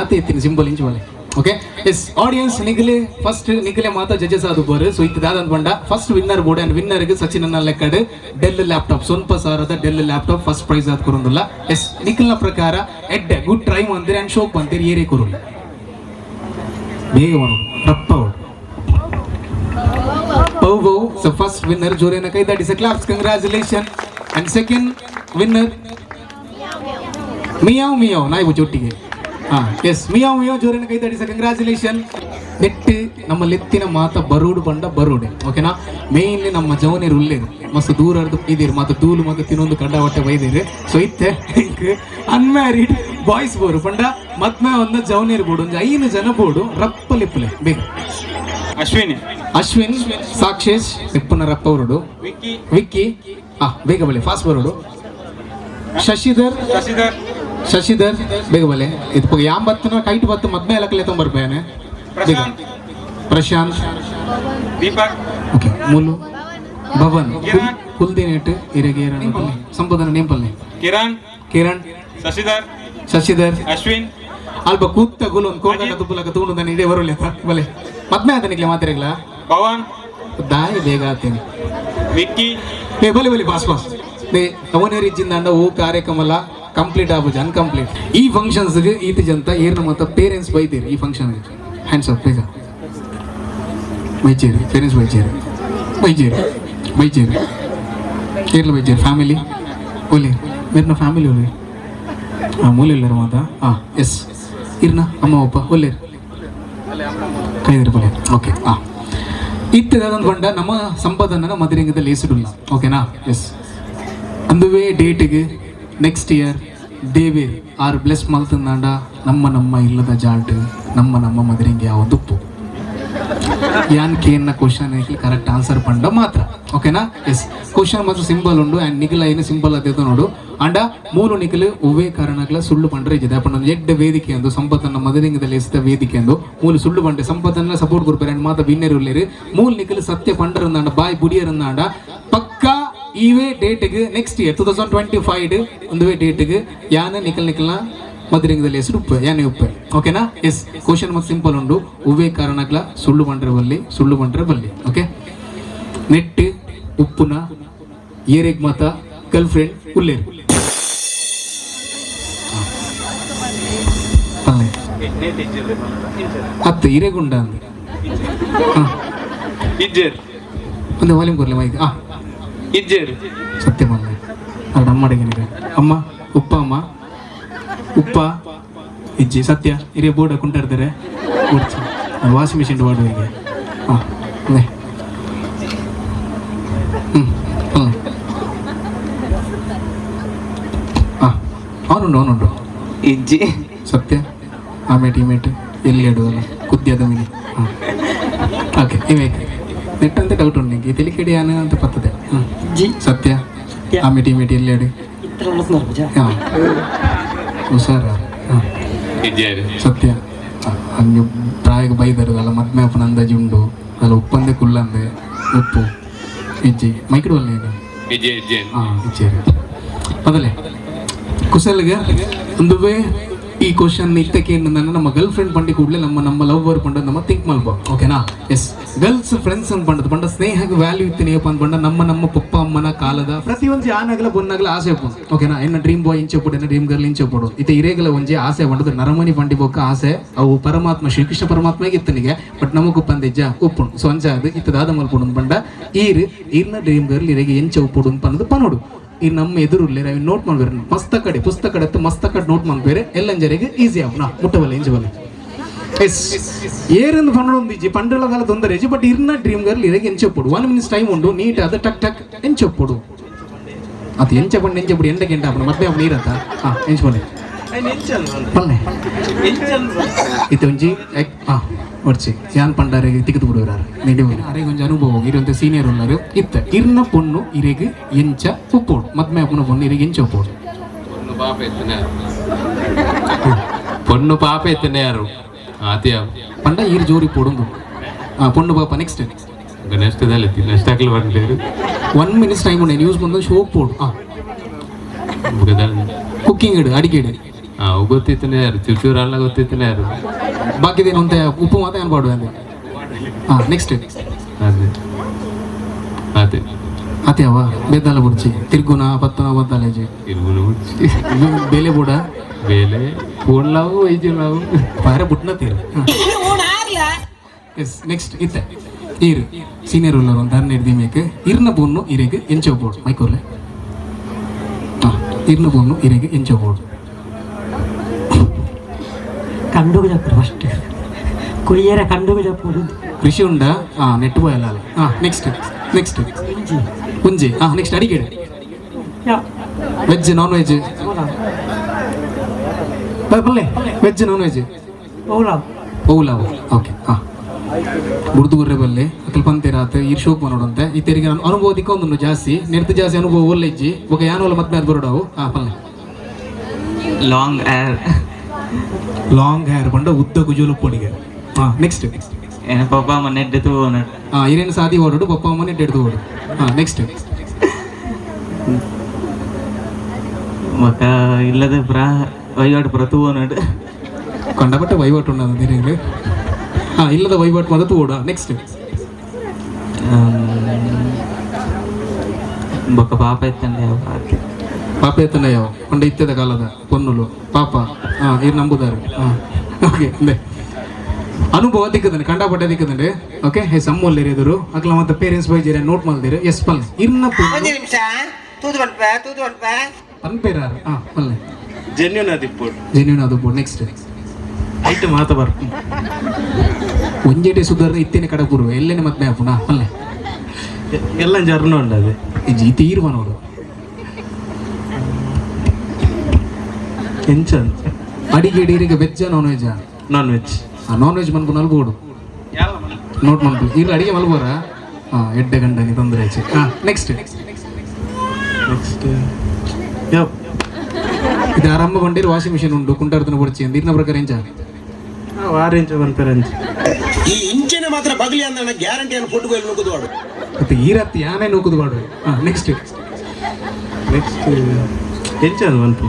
ಆತ ಎತ್ತೀನಿ ಸಿಂಬಲ್ ಇಂಚು ಒಳ್ಳೆ ಓಕೆ ಎಸ್ ಆಡಿಯನ್ಸ್ ನಿಗಲೆ ಫಸ್ಟ್ ನಿಗಲೆ ಮಾತಾ ಜಡ್ಜಸ್ ಆದು ಬರು. ಸೊ ಇತ್ತದಾದ ಬಂಡ ಫಸ್ಟ್ ವಿನ್ನರ್ ಬೋರ್ಡ್ ಅಂಡ್ ವಿನ್ನರ್ಗೆ ಸಚಿನ್ ಅನ್ನ ಲೆಕ್ಕಡೆ ಡೆಲ್ ಲ್ಯಾಪ್ಟಾಪ್ ಸ್ವಲ್ಪ ಸಾರದ ಡೆಲ್ ಲ್ಯಾಪ್ಟಾಪ್ ಫಸ್ಟ್ ಪ್ರೈಸ್ ಆದ ಕೊರೊಂದಿಲ್ಲ ಎಸ್ ನಿಖಿಲ್ನ ಪ್ರಕಾರ ಎಡ್ ಗುಡ್ ಟ್ರೈ ಮಂದಿರಿ ಅಂಡ್ ಶೋಕ್ ಬಂದಿರಿ ಏರಿ ಕೊರೊಲ್ಲ ಬೇಗ ಮಾಡೋದು ರಪ್ಪ ಹೊಡು Pau Wow, the first winner, Jorena Kai, that is a winner meow And second winner, Meow Meow, ನಾಯಿ ಹಾಂ ಎಸ್ ಮಿಯಾವ್ ಮಿಯಾವ್ ಜೋರಿನ ಕೈ ತಡಿಸ ಕಂಗ್ರ್ಯಾಚುಲೇಷನ್ ಎಟ್ಟು ನಮ್ಮ ಲೆತ್ತಿನ ಮಾತ ಬರೋಡು ಬಂಡ ಬರೋಡೆ. ಓಕೆನಾ ಮೇನ್ಲಿ ನಮ್ಮ ಜವನೇರು ಉಲ್ಲೇರು ಮಸ್ತ್ ದೂರ ಅರ್ದು ಇದ್ದೀರಿ ಮತ್ತೆ ತೂಲು ಮತ್ತು ತಿನ್ನೊಂದು ಕಡ್ಡ ಹೊಟ್ಟೆ ಬೈದಿರಿ ಸೊ ಇತ್ತೆ ಅನ್ಮ್ಯಾರಿಡ್ ಬಾಯ್ಸ್ ಬೋರು. ಪಂಡ ಮದ್ಮೆ ಒಂದು ಜವನೇರು ಬೋಡು ಒಂದು ಐನು ಜನ ಬೋಡು. ರಪ್ಪಲಿಪ್ಪಲೆ ಬೇಗ. ಅಶ್ವಿನಿ. ಅಶ್ವಿನ್ ಸಾಕ್ಷೇಶ್ ನಿಪ್ಪುನ ರಪ್ಪ ಅವರುಡು. ವಿಕ್ಕಿ. ವಿಕ್ಕಿ. ಆ ಬೇಗ ಬಳಿ. ಫಾಸ್ಟ್ ಬರೋಡು. ಶಶಿಧರ್. ಶಶಿಧರ್. ಶಶಿಧರ್ ಬೇಗ ಬಲೆ ಇದು ಯಾಂಬತ್ತನ ಕೈಟ್ ಬತ್ತು ಮದ್ಮೆ ಎಲ್ಲಕ್ಕಲೆ ತೊಂಬರ್ಬೇನೆ ಬೇಗ. ಪ್ರಶಾಂತ್. ದೀಪಕ್. ಓಕೆ ಮುಲು ಭವನ್. ಕುಲ್ದಿನೇಟ್ ಇರಗೇರ ಸಂಬೋಧನ ನೇಂಪಲ್ನೆ ಕಿರಣ್. ಕಿರಣ್. ಶಶಿಧರ್. ಶಶಿಧರ್. ಅಶ್ವಿನ್. ಅಲ್ಪ ಕೂತ ಗುಲು ಒಂದು ಕೋರ್ಕಟ ತುಪ್ಪಲಕ ತಗೊಂಡು ನಾನು ಇದೇ ಬರೋಲ್ಲ ಬಲೆ. ಮದ್ಮೆ ಆತನಿಗೆ ಮಾತಾಡಿಗ್ಲ ಭವನ್ ದಾಯಿ ಬೇಗ ಆತೇನೆ. ವಿಕ್ಕಿ. ಏ ಬಲಿ ಬಲಿ ಬಾಸ್ ಬಾಸ್. ಅವನೇ ರೀತಿಯಿಂದ ಓ ಕಾರ್ಯಕ್ರಮಲ ಕಂಪ್ಲೀಟ್ ಆಗ್ಬೋದು ಅನ್ಕಂಪ್ಲೀಟ್ ಈ ಫಂಕ್ಷನ್ಸ್ ಈತಿ ಜನ ಏನು ಮತ್ತೆ ಪೇರೆಂಟ್ಸ್ ಬೈತೀರಿ ಈ ಫಂಕ್ಷನ್ ಹ್ಯಾಂಡ್ಸ್ ಆಪ್ ಪ್ಲೀಸ್ ಬೈಚೇರಿ ಪೇರೆಂಟ್ಸ್ ಬೈಚೇರಿ ಬೈಚೇರಿ ಬೈಚೇರಿ ಏರ್ಲ ಬೈಚೇರಿ ಫ್ಯಾಮಿಲಿ ಓಲಿ ಮೇರ್ ಫ್ಯಾಮಿಲಿ ಓಲಿ ಹಾಂ ಮೂಲ ಇಲ್ಲ ಮಾತ? ಹಾಂ ಎಸ್ ಇರ್ನ ಅಮ್ಮ, ಅಪ್ಪ ಓಲಿ ಕೈದಿರ್ಬೋದು ಓಕೆ ಹಾಂ ಇತ್ತ ಬಂಡ ನಮ್ಮ ಸಂಪಾದನ ಮದುವೆ ಲೇಸಿಡಲ್ಲ ಓಕೆನಾ ಎಸ್ ಅಂದುವೇ ಡೇಟಿಗೆ ನೆಕ್ಸ್ಟ್ ಇಯರ್ ದೇವಿ ಆರು ಬ್ಲೆಸ್ ಮಲ್ತಂದಾಂಡ ನಮ್ಮ ನಮ್ಮ ಇಲ್ಲದ ಜಾಟ್ ನಮ್ಮ ನಮ್ಮ ಮದುವೆಗೆ ಯಾವ ದುಪ್ಪು ಯಾನ್ ಕೇನ್ನ ಕ್ವಶನ್ ಕರೆಕ್ಟ್ ಆನ್ಸರ್ ಪಂಡ ಮಾತ್ರ ಓಕೆನಾ ಎಸ್ ಕ್ವಶನ್ ಮಾತ್ರ ಸಿಂಬಲ್ ಉಂಡು ಆ್ಯಂಡ್ ನಿಖಿಲ ಏನು ಸಿಂಬಲ್ ಅದೇದು ನೋಡು ಅಂಡ ಮೂಲು ನಿಖಿಲು ಒವ್ವೇ ಕಾರಣಗಳ ಸುಳ್ಳು ಪಂಡ್ರೆ ಇದೆ ಅಪ್ಪ ಒಂದು ಎಡ್ಡ ವೇದಿಕೆ ಎಂದು ಸಂಪತ್ತನ್ನ ಮದರಿಂಗದಲ್ಲಿ ಎಸಿದ ವೇದಿಕೆ ಎಂದು ಮೂಲು ಸುಳ್ಳು ಪಂಡೆ ಸಂಪತ್ತನ್ನ ಸಪೋರ್ಟ್ ಕೊಡ್ತಾರೆ ಅಂಡ್ ಮಾತ ಬಿನ್ನೇರು ಉಳ್ಳೇರು ಮೂಲು ನಿಖಿಲು ಸತ್ಯ ಪಂಡರಂದಾಂಡ ಬಾಯ್ ಬುಡಿಯರಂದಾಂಡ ಪಕ್ಕಾ ಈವೇ ಡೇಟ್ಗೆ next year two thousand twenty five ಒಂದುವೇ ಡೇಟ್ಗೆ ಯಾನ ನಿಖಲ್ ನಿಖಲ್ನ ಮಧುರಂಗದಲ್ಲಿ ಹೆಸರು ಉಪ್ಪು ಯಾನೆ ಉಪ್ಪು ಓಕೆನಾ ಎಸ್ ಕ್ವಶನ್ ಮತ್ತು ಸಿಂಪಲ್ ಉಂಡು ಉವ್ವೇ ಕಾರಣಗಳ ಸುಳ್ಳು ಬಂಡ್ರೆ ಬಲ್ಲಿ ಸುಳ್ಳು ಬಂಡ್ರೆ ಬಲ್ಲಿ ಓಕೆ ನೆಟ್ ಉಪ್ಪುನ ಏರೆಗ್ ಮತ ಗರ್ಲ್ ಫ್ರೆಂಡ್ ಉಲ್ಲೇರು ಪಲ್ಲೆ. ಹತ್ತು ಇರೆಗುಂಡ ಅಂದ ಹಾಂ ಇಜ್ಜೇರ್ ಒಂದು ವಾಲ್ಯೂಮ್ ಕೊರ್ಲಿ ಮೈಕ್ ಆ ಇಜ್ಜೇರ್. ಸತ್ಯ ಅದು ಅಲ್ಲ ನಮ್ಮ ಅಡಿಗೆ ಅಮ್ಮ ಉಪ್ಪ ಅಮ್ಮ. ಉಪ್ಪ ಇಜ್ಜಿ ಸತ್ಯ ಹಿರಿಯ ಬೋರ್ಡ್ ಕುಂಟಾಡ್ತಾರೆ ವಾಷಿಂಗ್ ಮಿಷಿನ್ ಮಾಡುವ ಹೀಗೆ. ಹಾಂ ಹ್ಞೂ ಹ್ಞೂ ಹಾಂ ಅವನುಂಡು ಅವನುಂಡು. ಇಜ್ಜಿ. ಸತ್ಯ ಆಮೇಟ್ ಇಮೇಟ್ ಎಲ್ಲಿ ಆಡುವಲ್ಲ ಕುದ್ಯದ ಮೇಲೆ ಹಾಂ. ಓಕೆ ನೀವೇ ನೆಟ್ ಅಂತ ಡೌಟ್ ಉಂಟು ನಿಂಗೆ. ತಲೆ ಕೆಡಿ ಆನೆ ಅಂತ ಪತ್ತದೆ. ಹ್ಞೂ ಜಿ. ಸತ್ಯ? ಆ ಮೀಟಿಂಗ್ ಎಲ್ಲಿ ಇಲ್ಲಿ ಹೇಳಿ. ಹಾಂ. ಹುಷಾರ. ಹಾಂ. ಸತ್ಯ. ಹಂಗೆ ಪ್ರಾಯಕ್ಕೆ ಬೈದರು. ಅಲ್ಲ ಮತ್ತೆ ಅಪ್ಪನ ಅಂದಾಜು ಉಂಡು. ಅಲ್ಲ ಉಪ್ಪಂದೆ ಕುಲ್ಲಂದೆ ಉಪ್ಪು ಇಜ್ಜಿ. ಮೈಕ್ರೋ ಅಲ್ಲ ಏನು ಇಜ್ಜೆ ಹಾಂ ಇಜ್ಜೇರಿ ಮೊದಲೇ. ಕುಶಲ್ಗೆ ಒಂದು ವೇ ಈ ಕ್ವಶನ್ ಇತ್ತಕ್ಕೆ ನನ್ನ ನಮ್ಮ ಗರ್ಲ್ ಫ್ರೆಂಡ್ ಪಂಡಿ ಕೂಡಲೇ ನಮ್ಮ ನಮ್ಮ ಲವ್ವರ್ ಪಂಡ ನಮ್ಮ ಥಿಂಕ್ ಮಲ್ಬ ಓಕೆನಾ ಎಸ್ ಗರ್ಲ್ಸ್ ಫ್ರೆಂಡ್ಸ್ ಅಂತ ಪಂಡದ ಪಂಡ ಸ್ನೇಹಕ್ಕೆ ವ್ಯಾಲ್ಯೂ ಇತ್ತೇನೆಯಪ್ಪ ಅಂತ ಪಂಡ ನಮ್ಮ ನಮ್ಮ ಪಪ್ಪ ಅಮ್ಮನ ಕಾಲದ ಪ್ರತಿಯೊಂದು ಆನಾಗಲ ಬೊನ್ನಾಗಲ ಆಸೆ ಪೋಡು ಓಕೆನಾ ಎನ್ನ ಡ್ರೀಮ್ ಬಾಯ್ ಇಂಚ ಪೋಡು ಎನ್ನ ಡ್ರೀಮ್ ಗರ್ಲ್ ಇಂಚ ಪೋಡು. ಇತ ಇರೇಗಲ ಒಂಜಿ ಆಸೆ ಪಂಡದ ನರಮನಿ ಪಂಡಿ ಬೊಕ್ಕ ಆಸೆ. ಅವು ಪರಮಾತ್ಮ, ಶ್ರೀಕೃಷ್ಣ ಪರಮಾತ್ಮಗೆ ಇತ್ತನಿಗೆ ಬಟ್ ನಮಗೂ ಪಂದಿಜ್ಜ ಉಪ್ಪುಂಡು. ಸೊ ಅಂಜಾದ ಅದು ಇತ್ತದಾದ ಮಲ್ಪುಡು ಪಂಡ ಈರ್ ಇರ್ನ ಡ್ರೀಮ್ ಗರ್ಲ್ ಇರೆಗೆ ಎಂಚ ಉಪ್ಪುಡು ಪನ್ನದು ಪನೋಡು. ಈ ನಮ್ಮ ಎದುರುಲ್ಲಿ ನಾವು ನೋಟ್ ಮಾಡ್ಬೇರೆ ಮಸ್ತ ಕಡೆ ಪುಸ್ತಕ ಮಸ್ತ ಕಡೆ ನೋಟ್ ಮಾಡ್ಬೇರೆ ಎಲ್ಲಂಜರಿಗೆ ಈಸಿ ಆವ್ ನಾ ಮುಟ್ಟವಲ್ಲ ಎಂಜವಲ್ಲ ಎಸ್. ಏರೆಂದು ಪಂಡೊಂದು ಇಜ್ಜಿ ಪಂಡಲ ಕಾಲ ತೊಂದರೆ ಇಜ್ಜಿ ಬಟ್ ಇರ್ನ ಡ್ರೀಮ್ ಗರ್ಲ್ ಇರಗೆ ಎಂಚೊಪ್ಪುಡು ಒನ್ ಮಿನಿಟ್ಸ್ ಟೈಮ್ ಉಂಡು. ನೀಟ್ ಅದು ಟಕ್ ಟಕ್ ಎಂಚೊಪ್ಪುಡು ಅದು ಎಂಚ ಪಂಡ ಎಂಚಪುಡು ಎಂಡ ಗಂಟೆ ಆಪಣ ಮತ್ತೆ ಅವ್ನು ನೀರತ್ತ ಹಾ ಎಂಚ ಪಂಡೆ ಪಲ್ಲೆ ಇದು ಒಂಜಿ ಎಕ್- வச்சு ஏன் பண்ணுறாரு திக்குத்து கொடுக்குறாரு நெடி போய் அரே கொஞ்சம் அனுபவம் இது வந்து ಸೀನಿಯರ್ ಉಳ್ಳರು ಇತ್ತ ಇರ್ನ ಪೊಣ್ಣು ಇರೆಗೆ ಎಂಚ ಉಪ್ಪೋಡು ಮದ್ಮೆ ಅಪ್ಪನ ಪೊಣ್ಣು ಇರೆಗೆ ಎಂಚ ಉಪ್ಪೋಡು ಪೊಣ್ಣು ಪಾಪ ಎತ್ತನೆಯಾರು ಪೊಣ್ಣು ಪಾಪ ಎತ್ತನೆಯಾರು ಆತಿಯ ಪಂಡ ಇರ್ ಜೋರಿ ಪೊಡುಂದು ಪೊಣ್ಣು ಪಾಪ ನೆಕ್ಸ್ಟ್ ನೆಕ್ಸ್ಟ್ ಇದಲ್ಲ ನೆಕ್ಸ್ಟ್ ಹಾಕಲು ಬಂದಿರು ಒನ್ ಮಿನಿಟ್ಸ್ ಟೈಮ್ ಉಂಡೆ ನ್ಯೂಸ್ ಬಂದು ಶೋಕ್ ಪೋಡು ಕುಕ್ಕಿಂಗ್ ಇಡು ಅಡಿಗೆ ಇಡು ಹಾ ಗೊತ್ತಿತ್ತನೆ ಯಾರು? ಚೂಚೂರಲ್ಲ ಗೊತ್ತಿತ್ತನೆ ಯಾರು? ಬಾಕಿದೇನು ಅಂತ ಉಪ್ಪು ಮಾತ್ರ ಪಾಡು ಅಂದೆ ಹಾ ನೆಕ್ಸ್ಟ್ ಅದೇ. ಅದೇ. ಅದೇ ಅವ ಬೆದ್ದಲ ಬುಡ್ಚಿ ತಿರ್ಗುನ ಪತ್ತನ ಬದ್ದಾಲೇಜಿ ಬುಡ್ಚಿ ಬೇಲೆ ಬುಡ? ಬೇಲೆ ಪೂರ್ಣಲಾವು ವೈದ್ಯಲಾವು ಪಾರ ಬುಟ್ನ ತೀರ್. ಎಸ್ ನೆಕ್ಸ್ಟ್ ಇತ್ತೆ. ಈರು ಸೀನಿಯರ್ ಉಳ್ಳರು ಅಂತ ಹಿಡ್ದಿ ಮೇಕೆ. ಇರ್ನ ಪೊಣ್ಣು ಇರೆಗೆ ಬೋರ್ಡ್. ಮೈಕೋರ್ಲೆ ಹಾಂ ಇರ್ನ ಪೊಣ್ಣು ಇರೆಗೆ ಎಂಚೋಬೋಡು ಕಂಡುಗು ಚಪ್ಪು ಫಸ್ಟ್ ಕುಯ್ಯರ ಕಂಡುಗು ಚಪ್ಪು ಕೃಷಿ ಉಂಡ ಹಾಂ ನೆಟ್ ಬಾಯ್ ಅಲ್ಲ ಹಾಂ ನೆಕ್ಸ್ಟ್ ನೆಕ್ಸ್ಟ್ ಮುಂಜಿ ಹಾಂ ನೆಕ್ಸ್ಟ್ ಅಡಿಗೆ ವೆಜ್ ನಾನ್ ವೆಜ್ ಪಲ್ಲೆ ವೆಜ್ ನಾನ್ ವೆಜ್ ಓಲಾ ಓಲಾ ಓಕೆ ಹಾಂ ಬುಡ್ದು ಗುರ್ರೆ ಬಲ್ಲೆ ಅಕಲ್ ಪಂತೆರಾತ್ ಈ ಶೋಕ್ ಮಾಡೋದಂತೆ ಈ ತೆರಿಗೆ ನಾನು ಅನುಭವ ದಿಕ್ಕೊಂದು ಜಾಸ್ತಿ ನೆರ್ತು ಜಾಸ್ತಿ ಅನುಭವ ಒಳ್ಳೆ ಇಜ್ಜಿ ఒక ಯಾನೋಲ ಮತ್ತೆ ಅದು ಬರೋಡವು ಹಾಂ ಪಲ್ಲೆ ಲಾಂಗ್ ಏರ್ ಲಾಂಗ್ ಹೇರ್ ಬಂಡ ಉದ್ದ ಕುಜುಲು ಪೊಡಿಗೆ ಹಾಂ ನೆಕ್ಸ್ಟ್ ಎನ್ನ ಪಪ್ಪ ಮನೆ ಎಡ್ಡೆತು ಹೋನಟ್ ಹಾಂ ಹಿರಿಯನ ಸಾದಿ ಓಡೋಡು ಪಪ್ಪ ಅಮ್ಮನ ಹಿಡ್ದು ಓಡು ಹಾಂ ನೆಕ್ಸ್ಟ್ ಮಕ್ಕ ಇಲ್ಲದ ಪ್ರಾ ವೈವಾಟ್ ಪ್ರತು ಹೋನಟ್ ಕಂಡಪಟ್ಟ ವಹಿವಾಟು ಉಂಡದು ಹಿರಿಯರು ಹಾಂ ಇಲ್ಲದ ವಹಿವಾಟು ಮದತ್ತು ಓಡ ನೆಕ್ಸ್ಟ್ ಬೊಕ್ಕ ಪಾಪ ಎತ್ತಂಡೆ ಆಕೆ ಪಾಪ ಎತ್ತನ ಯಾವ ಕೊಂಡ ಇತ್ಯದ ಕಾಲದ ಪೊನ್ನುಲು. ಪಾಪ. ಹಾಂ ಇದು ನಂಬುದಾರು. ಹಾಂ ಓಕೆ ಅಂದೆ ಅನುಭವ ದಿಕ್ಕದಂಡೆ ಕಂಡಪಟ್ಟ ದಿಕ್ಕದಂಡೆ ಓಕೆ ಹೇ ಸಮ್ಮಲ್ಲಿ ಎದುರು ಅಕ್ಲ ಮತ್ತೆ ಪೇರೆಂಟ್ಸ್ ಬೈಜಿರ ನೋಟ್ ಮಲ್ದಿರ ಎಸ್ ಪಲ್ ಇನ್ನ ಪುಣ್ಣು ಒಂದು ನಿಮಿಷ. ತೂದು ಬಂಡ್ಪ ತೂದು ಬಂಡ್ಪ ಪನ್ಪೇರಾರು. ಹಾ ಪಲ್ಲೆ. ಜೆನ್ಯೂನ್ ಅದಿಪ್ಪುಡು ಜೆನ್ಯೂನ್ ಅದು ಬೋರ್ಡ್ ನೆಕ್ಸ್ಟ್ ಐಟ್ ಮಾತ ಬರ್ ಒಂಜೇಟೆ ಸುಧಾರಣೆ ಇತ್ತೇನೆ ಕಡಪುರು ಎಲ್ಲೇನೆ ಮತ್ತೆ ಆಪುಣ ಅಲ್ಲೇ ಎಲ್ಲ ಜರ್ನ ಉಂಡದೆ ಇಜಿ ತೀರ್ಮಾನ ನೋಡು ಎಂಚ ಅಡಿಗೆ ಡೀರಿಗೆ ವೆಜ್ಜಾ ನಾನ್ ವೆಜ್ಜಾ non veg non veg ಮನ್ಪು ನಲ್ಬೋಡು note ಮನ್ಪು ಈಗ ಅಡಿಗೆ ಮಲ್ಬೋರ ಹಾ ಎಡ್ಡೆ ಗಂಡನಿ ತೊಂದರೆ ಆಚೆ ಹಾ ನೆಕ್ಸ್ಟ್ ನೆಕ್ಸ್ಟ್ ಯಪ್ ಇದು ಆರಂಭ ಬಂದಿರೋ ವಾಷಿಂಗ್ ಮಿಷಿನ್ ಉಂಟು ಕುಂಟಾರ್ತನ ಕೊಡ್ಚಿ ಅಂತ ಇದನ್ನ ಪ್ರಕಾರ ಎಂಚ ಆರೆಂಜ್ ಬಂಪೇರ್ ಅಂಚ್ ಈ ಇಂಚನೆ ಮಾತ್ರ ಬಗಲಿ ಅಂದ ಗ್ಯಾರಂಟಿ ಅನ್ನು ಫುಡ್ ಗೋಲ್ ನುಗ್ಗುದು ಮಾಡು ಮತ್ತೆ ಈ ರಾತ್ರಿ ಯಾನೇ ನೂಕುದು ಮಾಡು ಹಾ ನೆಕ್ಸ್ಟ್ ನೆಕ್ಸ್ಟ್ ಎಂಚ మనకు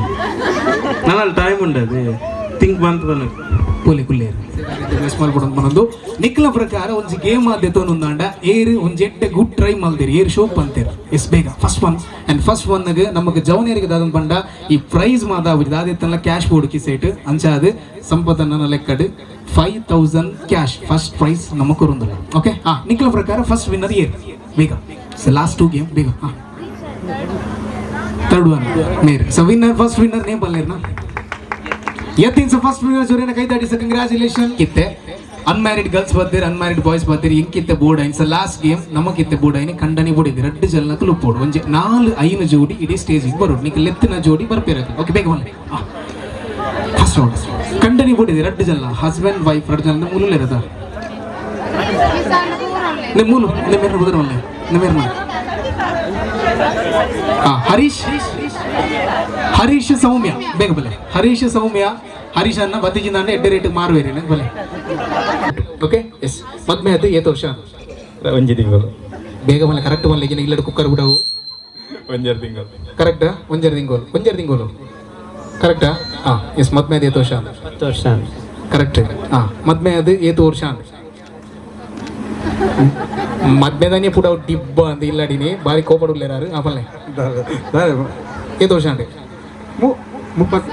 ನನ್ನಲ್ಲಿ ಟೈಮ್ ಉಂಡದು ಥಿಂಕ್ ಬಂತು ನನಗೆ. ಪೋಲಿ ಕುಲ್ಲೇರು ಮಿಸ್ ಮಾಡ್ಬಿಡೋದು ಮನೊಂದು ನಿಕ್ಲ ಪ್ರಕಾರ ಒಂಜಿ ಗೇಮ್ ಆದ್ಯತ ಒಂದಾಂಡ ಏರ್ ಒಂಜಿ ಎಟ್ಟೆ ಗುಡ್ ಟ್ರೈ ಮಲ್ದಿರಿ ಏರ್ ಶೋಪ್ ಅಂತೀರಿ. ಎಸ್ ಬೇಗ. ಫಸ್ಟ್ ಒನ್ ಅಂಡ್ ಫಸ್ಟ್ ಒನ್ಗೆ ನಮಗೆ ಜವನೇರಿಗೆ ದಾದನ್ ಪಂಡ ಈ ಪ್ರೈಸ್ ಮಾದ ಆಗುದು ಆದಿತ್ತಲ್ಲ ಕ್ಯಾಶ್ ಬೋರ್ಡ್ ಕಿಸೈಟ್ ಅಂಚಾದು ಸಂಪತ್ತನ್ನ ಲೆಕ್ಕಡ್ five thousand cash first prize ನಮಗೆ ಕೊರುಂದಿಲ್ಲ ಓಕೆ ಹಾಂ ನಿಕ್ಲ ಪ್ರಕಾರ ಫಸ್ಟ್ ವಿನ್ನರ್ ಏರ್. ಬೇಗ. ಲಾಸ್ಟ್ ಟೂ ಗೇಮ್ ಬೇಗ. ಹಾ. ಥರ್ಡ್ ಒನ್ ಮೇರ್ so winner first winner name ಬಲ್ಲೇರ್ನ ಎತ್ತಿನ ಸೊ ಫಸ್ಟ್ ವಿನ್ನರ್ ಜೋರಿನ ಕೈ ದಾಟಿ ಸೊ ಕಂಗ್ರ್ಯಾಚುಲೇಷನ್ ಕಿತ್ತೆ ಅನ್ಮ್ಯಾರಿಡ್ ಗರ್ಲ್ಸ್ ಬರ್ತೀರಿ ಅನ್ಮ್ಯಾರಿಡ್ ಬಾಯ್ಸ್ ಬರ್ತೀರಿ ಇಂಕಿತ್ತೆ ಬೋರ್ಡ್ ಐನ್ ಸೊ ಲಾಸ್ಟ್ ಗೇಮ್ ನಮಕಿತ್ತೆ ಬೋರ್ಡ್ ಐನಿ ಕಂಡನಿ ಬೋರ್ಡ್ ಇದೆ ರೆಡ್ ಜಲ್ನಕ್ಕೆ ಲುಪ್ಪೋಡು ಒಂಜೆ ನಾಲ್ ಐನ ಜೋಡಿ ಇಡೀ ಸ್ಟೇಜಿಗೆ ಬರೋಡು ನಿಕ್ಕೆ ಲೆತ್ತಿನ ಜೋಡಿ ಬರ್ಪಿರಕ್ಕೆ ಓಕೆ ಬೇಗ ಬನ್ನಿ. ಫಸ್ಟ್ ರೌಂಡ್ ಕಂಡನಿ ಬೋರ್ಡ್ ಇದೆ ರೆಡ್ ಜಲ್ಲ ಹಸ್ಬೆಂಡ್ ವೈಫ್ ರೆಡ್ ಜಲ್ಲ ಮೂಲು ಇರದ. ನಿಮ್ಮ ಮೂಲು. ನಿಮ್ಮ ಮೇಲೆ ಹೋದ್ರೆ ಒಳ್ಳೆ ನಿಮ್ಮ ಹಾ ಹರೀಶ್. ಹರೀಶ್ ಸೌಮ್ಯ. ಬೇಗ ಬಲೆ ಹರೀಶ್ ಸೌಮ್ಯ ಹರೀಶ್ ಅನ್ನ ಬದಿಜಿಂದ ಎಡ್ಡೆ ರೇಟ್ ಮಾರುವೇರಿ ಬಲೆ ಓಕೆ ಎಸ್ ಮದ್ಮೆ ಅದು ಏತ ವರ್ಷ. ಒಂಜಿ ತಿಂಗಳು. ಬೇಗ ಬಲೆ ಕರೆಕ್ಟ್ ಬಲ್ಲೆ ಈಗ ಇಲ್ಲಡೆ ಕುಕ್ಕರ್ ಬಿಡವು. ಒಂಜರ್ ತಿಂಗಳು. ಕರೆಕ್ಟಾ ಒಂಜರ್ ತಿಂಗಳು. ಒಂಜರ್ ತಿಂಗಳು. ಕರೆಕ್ಟಾ ಹಾ ಎಸ್ ಮದ್ಮೆ ಅದು ಏತ ವರ್ಷ. ಹತ್ತು ವರ್ಷ. ಕರೆಕ್ಟ್ ಹಾ ಮದ್ಮೆ ಅದು ಏತು ವರ್ಷ. ಮದ್ಮೆದಾನೆ ಪುಡ ಡಿಬ್ಬ ಅಂತ ಇಲ್ಲಡಿನಿ ಬಾರಿ ಕೋಪಡುಲ್ಲೇರಾರು ಆ ಬಲ್ಲೆ ಏತು ವರ್ಷ ಅಂಡೆ ಮುಪ್ಪತ್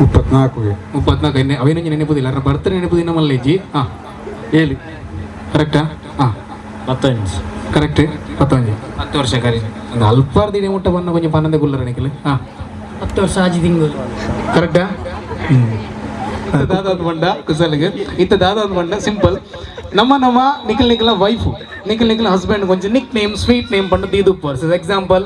ಮುಪ್ಪತ್ನಾಲ್ಕು ಮುಪ್ಪತ್ನಾಲ್ಕು ಎಣ್ಣೆ ಅವೇನು ನೆನಪುದಿಲ್ಲ ಅರ ಬರ್ತಾರೆ ನೆನಪುದಿನ ಮಲ್ಲೇಜಿ ಹಾ ಹೇಳಿ ಕರೆಕ್ಟಾ ಹಾ ಮತ್ತೊಂದು ಕರೆಕ್ಟ್ ಪತ್ತೊಂಜಿ ಹತ್ತು ವರ್ಷ ಕರಿ ಒಂದು ಅಲ್ಪಾರ್ ದಿನ ಮುಟ್ಟ ಬಣ್ಣ ಕೊಂಚ ಪನ್ನಂದೆ ಗುಲ್ಲರ ನಿಖಿಲ್ ಹಾ ಹತ್ತು ವರ್ಷ ಆಜಿ ತಿಂಗಳು ಕರೆಕ್ಟಾ ದಾದಾದ್ ಬಂಡ ಕುಸಲ್ಗೆ ಇತ್ತ ದಾದಾದ್ ಬಂಡ ಸಿಂಪಲ್ ನಮ್ಮ ನಮ್ಮ ನಿಖಿಲ್ ನಿಖಿಲ ವೈಫು ನಿಖಿಲ್ ನಿಖಿಲ್ ಹಸ್ಬೆಂಡ್ ಕೊಂಚ ನಿಕ್ ನೇಮ್ ಸ್ವೀಟ್ ನೇಮ್ ಪಂಡ ದೀದು ಪರ್ಸ್ ಎಕ್ಸಾಂಪಲ್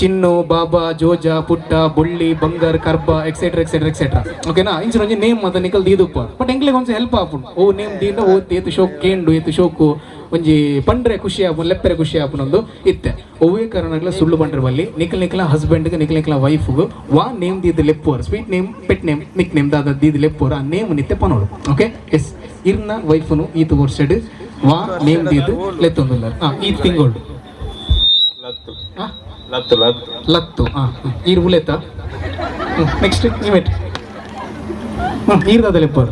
ಚಿನ್ನು ಬಾಬಾ ಜೋಜ ಪುಟ್ಟ ಬುಳ್ಳಿ ಬಂಗರ್ ಕರ್ಬ ಎಕ್ಸೆಟ್ರಾ ಎಕ್ಸೆಟ್ರಾ ಎಕ್ಸೆಟ್ರಾ ಓಕೆನಾ ಇಂಚಿನ ಒಂಜಿ ನೇಮ್ ಅದ ನಿಕಲ್ ದೀದುಪ್ಪ. ಬಟ್ ಎಂಗ್ಲಿಗೆ ಒಂದು ಹೆಲ್ಪ್ ಆಪುಂಡು ಓ ನೇಮ್ ದೀಂಡ ಓ ಏತು ಶೋಕ್ ಕೇಂಡು ಏತು ಶೋಕು ಒಂಜಿ ಪಂಡ್ರೆ ಖುಷಿ ಆಪು ಲೆಪ್ಪರೆ ಖುಷಿ ಆಪುನೊಂದು ಇತ್ತೆ. ಒವ್ವೇ ಕಾರಣಗಳ ಸುಳ್ಳು ಪಂಡ್ರೆ ಬಲ್ಲಿ ನಿಖಲ್ ನಿಖಲ ಹಸ್ಬೆಂಡ್ಗೆ ನಿಖಲ್ ನಿಖಲ ವೈಫ್ಗೂ ವಾ ನೇಮ್ ದೀದ್ ಲೆಪ್ಪೋರ್ sweet name pet name nick name ದಾದ ದೀದ್ ಲೆಪ್ಪೋರ್ ಆ ನೇಮ್ ನಿತ್ತೆ ಪನೋಡು ಓಕೆ ಎಸ್ ಇರ್ನ ವೈಫ್ನು ಈತು ವರ್ಷಡ್ ವಾ ನೇಮ್ ದೀದು ಲೆತ್ತೊಂದುಲ್ಲ ಆ ಈ ತಿಂಗಳು ಆ? ಲತ್ತು ಲತ್ತು ಲತ್ತು ಆ ಈರ್ ಉಲೆತ್ತ ನೆಕ್ಸ್ಟ್ ಇವೆಟ್ ಈರ್ದಾದ ಲೆಪ್ಪೋರ್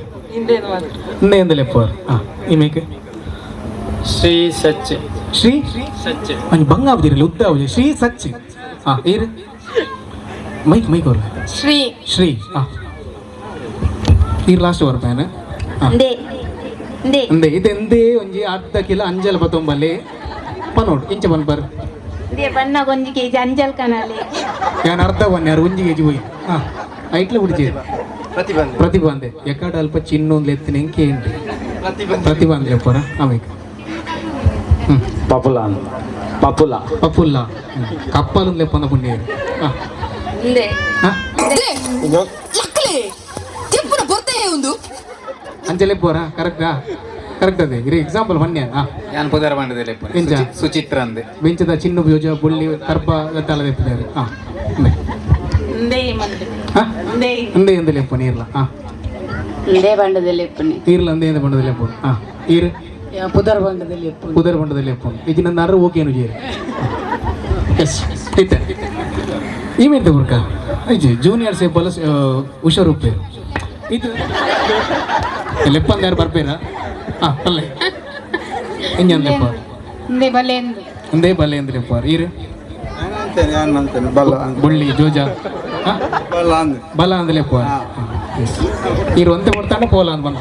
ಇನ್ನೇಂದ ಲೆಪ್ಪೋರ್ ಆ ಇಮೇಕೆ ಶ್ರೀ ಸಚ್ ಶ್ರೀ ಸಚ್ ಒಂಜಿ ಬಂಗ ಆವುದಿರಲಿ ಉದ್ದ ಆವುದಿ ಶ್ರೀ ಸಚ್ ಆ ಈರ್ ಮೈಕ್ ಮೈಕ್ ಅವ್ರ ಶ್ರೀ ಶ್ರೀ ಆ ಈರ್ lost our PAN they they ಅಂದೆ ಇದೆಂದೇ ಒಂಜಿ ಅರ್ಧ ಕಿಲೋ ಅಂಜಲ್ ಬತ್ತೊಂಬಲ್ಲಿ ಪನೋಡು ಇಂಚ ಬನ್ಬರ್ ದೇ ದೇವಣ್ಣಗೆ ಒಂದು ಕೆ ಜಿ ಅಂಜಲ್ ಕಣಲ್ಲಿ ನಾನು ಅರ್ಧ ಬನ್ನಿ ಯಾರು ಒಂಜಿ ಕೆ ಜಿ ಹೋಗಿ ಹಾಂ ಐಟ್ಲ ಕುಡಿಚಿ ಪ್ರತಿಬಂಧೆ ಎಕ್ಕಡ ಅಲ್ಪ ಚಿನ್ನೊಂದು ಎತ್ತಿನ ಎಂಕೆ ಏನ್ರಿ ಪ್ರತಿಬಂಧೆ ಅಪ್ಪರ ಆಮೇಲೆ పపులా పపుల పపుల్లా కప్పలు లేకుండా పుణ్య చెప్పున పొరతే ఉంది అంచెలేపోరా కరెక్ట్గా ಕರೆಕ್ಟಾ ಅದೇ. ಇರಿ ಎಕ್ಸಾಂಪಲ್ ಬನ್ನಿ ಆ ಯಾನ್ ಪುದರ್ ಬಂಡದಲ್ಲಿ ಎಂಚ ಸುಚಿತ್ರ ಅಂದೆ. ಬೆಂಚದ ಚಿನ್ನು ಯೋಜ ಬುಳ್ಳಿ ಕರ್ಪ ತಲ ಲೆಪ್ಪಿದ್ದಾರೆ ಹಾ. ಅಂದೆ ಎಂದ ಪುನಿ ಇರ್ಲ? ಆ ದೇ ಬಂಡದಲ್ಲಿ ಪುನಿ ಇರ್ಲ ಅಂದೆ ಎಂದ ಬಂಡದಲ್ಲಿ ಲೆಪ್ಪು ಹಾ. ಇರ್. ಪುದರ್ ಬಂಡದಲ್ಲಿ ಕುದರ ಬಂಡದಲ್ಲಿ ಲೆಪ್ಪು ಈಗ ನನ್ನ ಅರ್ರ ಓಕೆ ಜೀರಿ? ಎಸ್ ಇತ್ತೆ ಈ ಗುರ್ಕ ಐಜಿ ಜೂನಿಯರ್ ಸೇ ಹುಷಾರು ಉಪ್ಪೇರು ಇದು ಲೆಪ್ಪಂದ ಯಾರು ಬರ್ಪೇರ? ಹಾಂ ಅಲ್ಲೇ ಬಲೆ ಅಂದ್ರೆ ಇರು ಈರು ಬುಳ್ಳಿ ಜೋಜ ಹಾ? ಬಲ ಅಂದ ಇರು ಈರು ಒಂದೇ ಮಾಡ್ತಾನೆ ಪೋಲ ಅಂತ ಬಂದ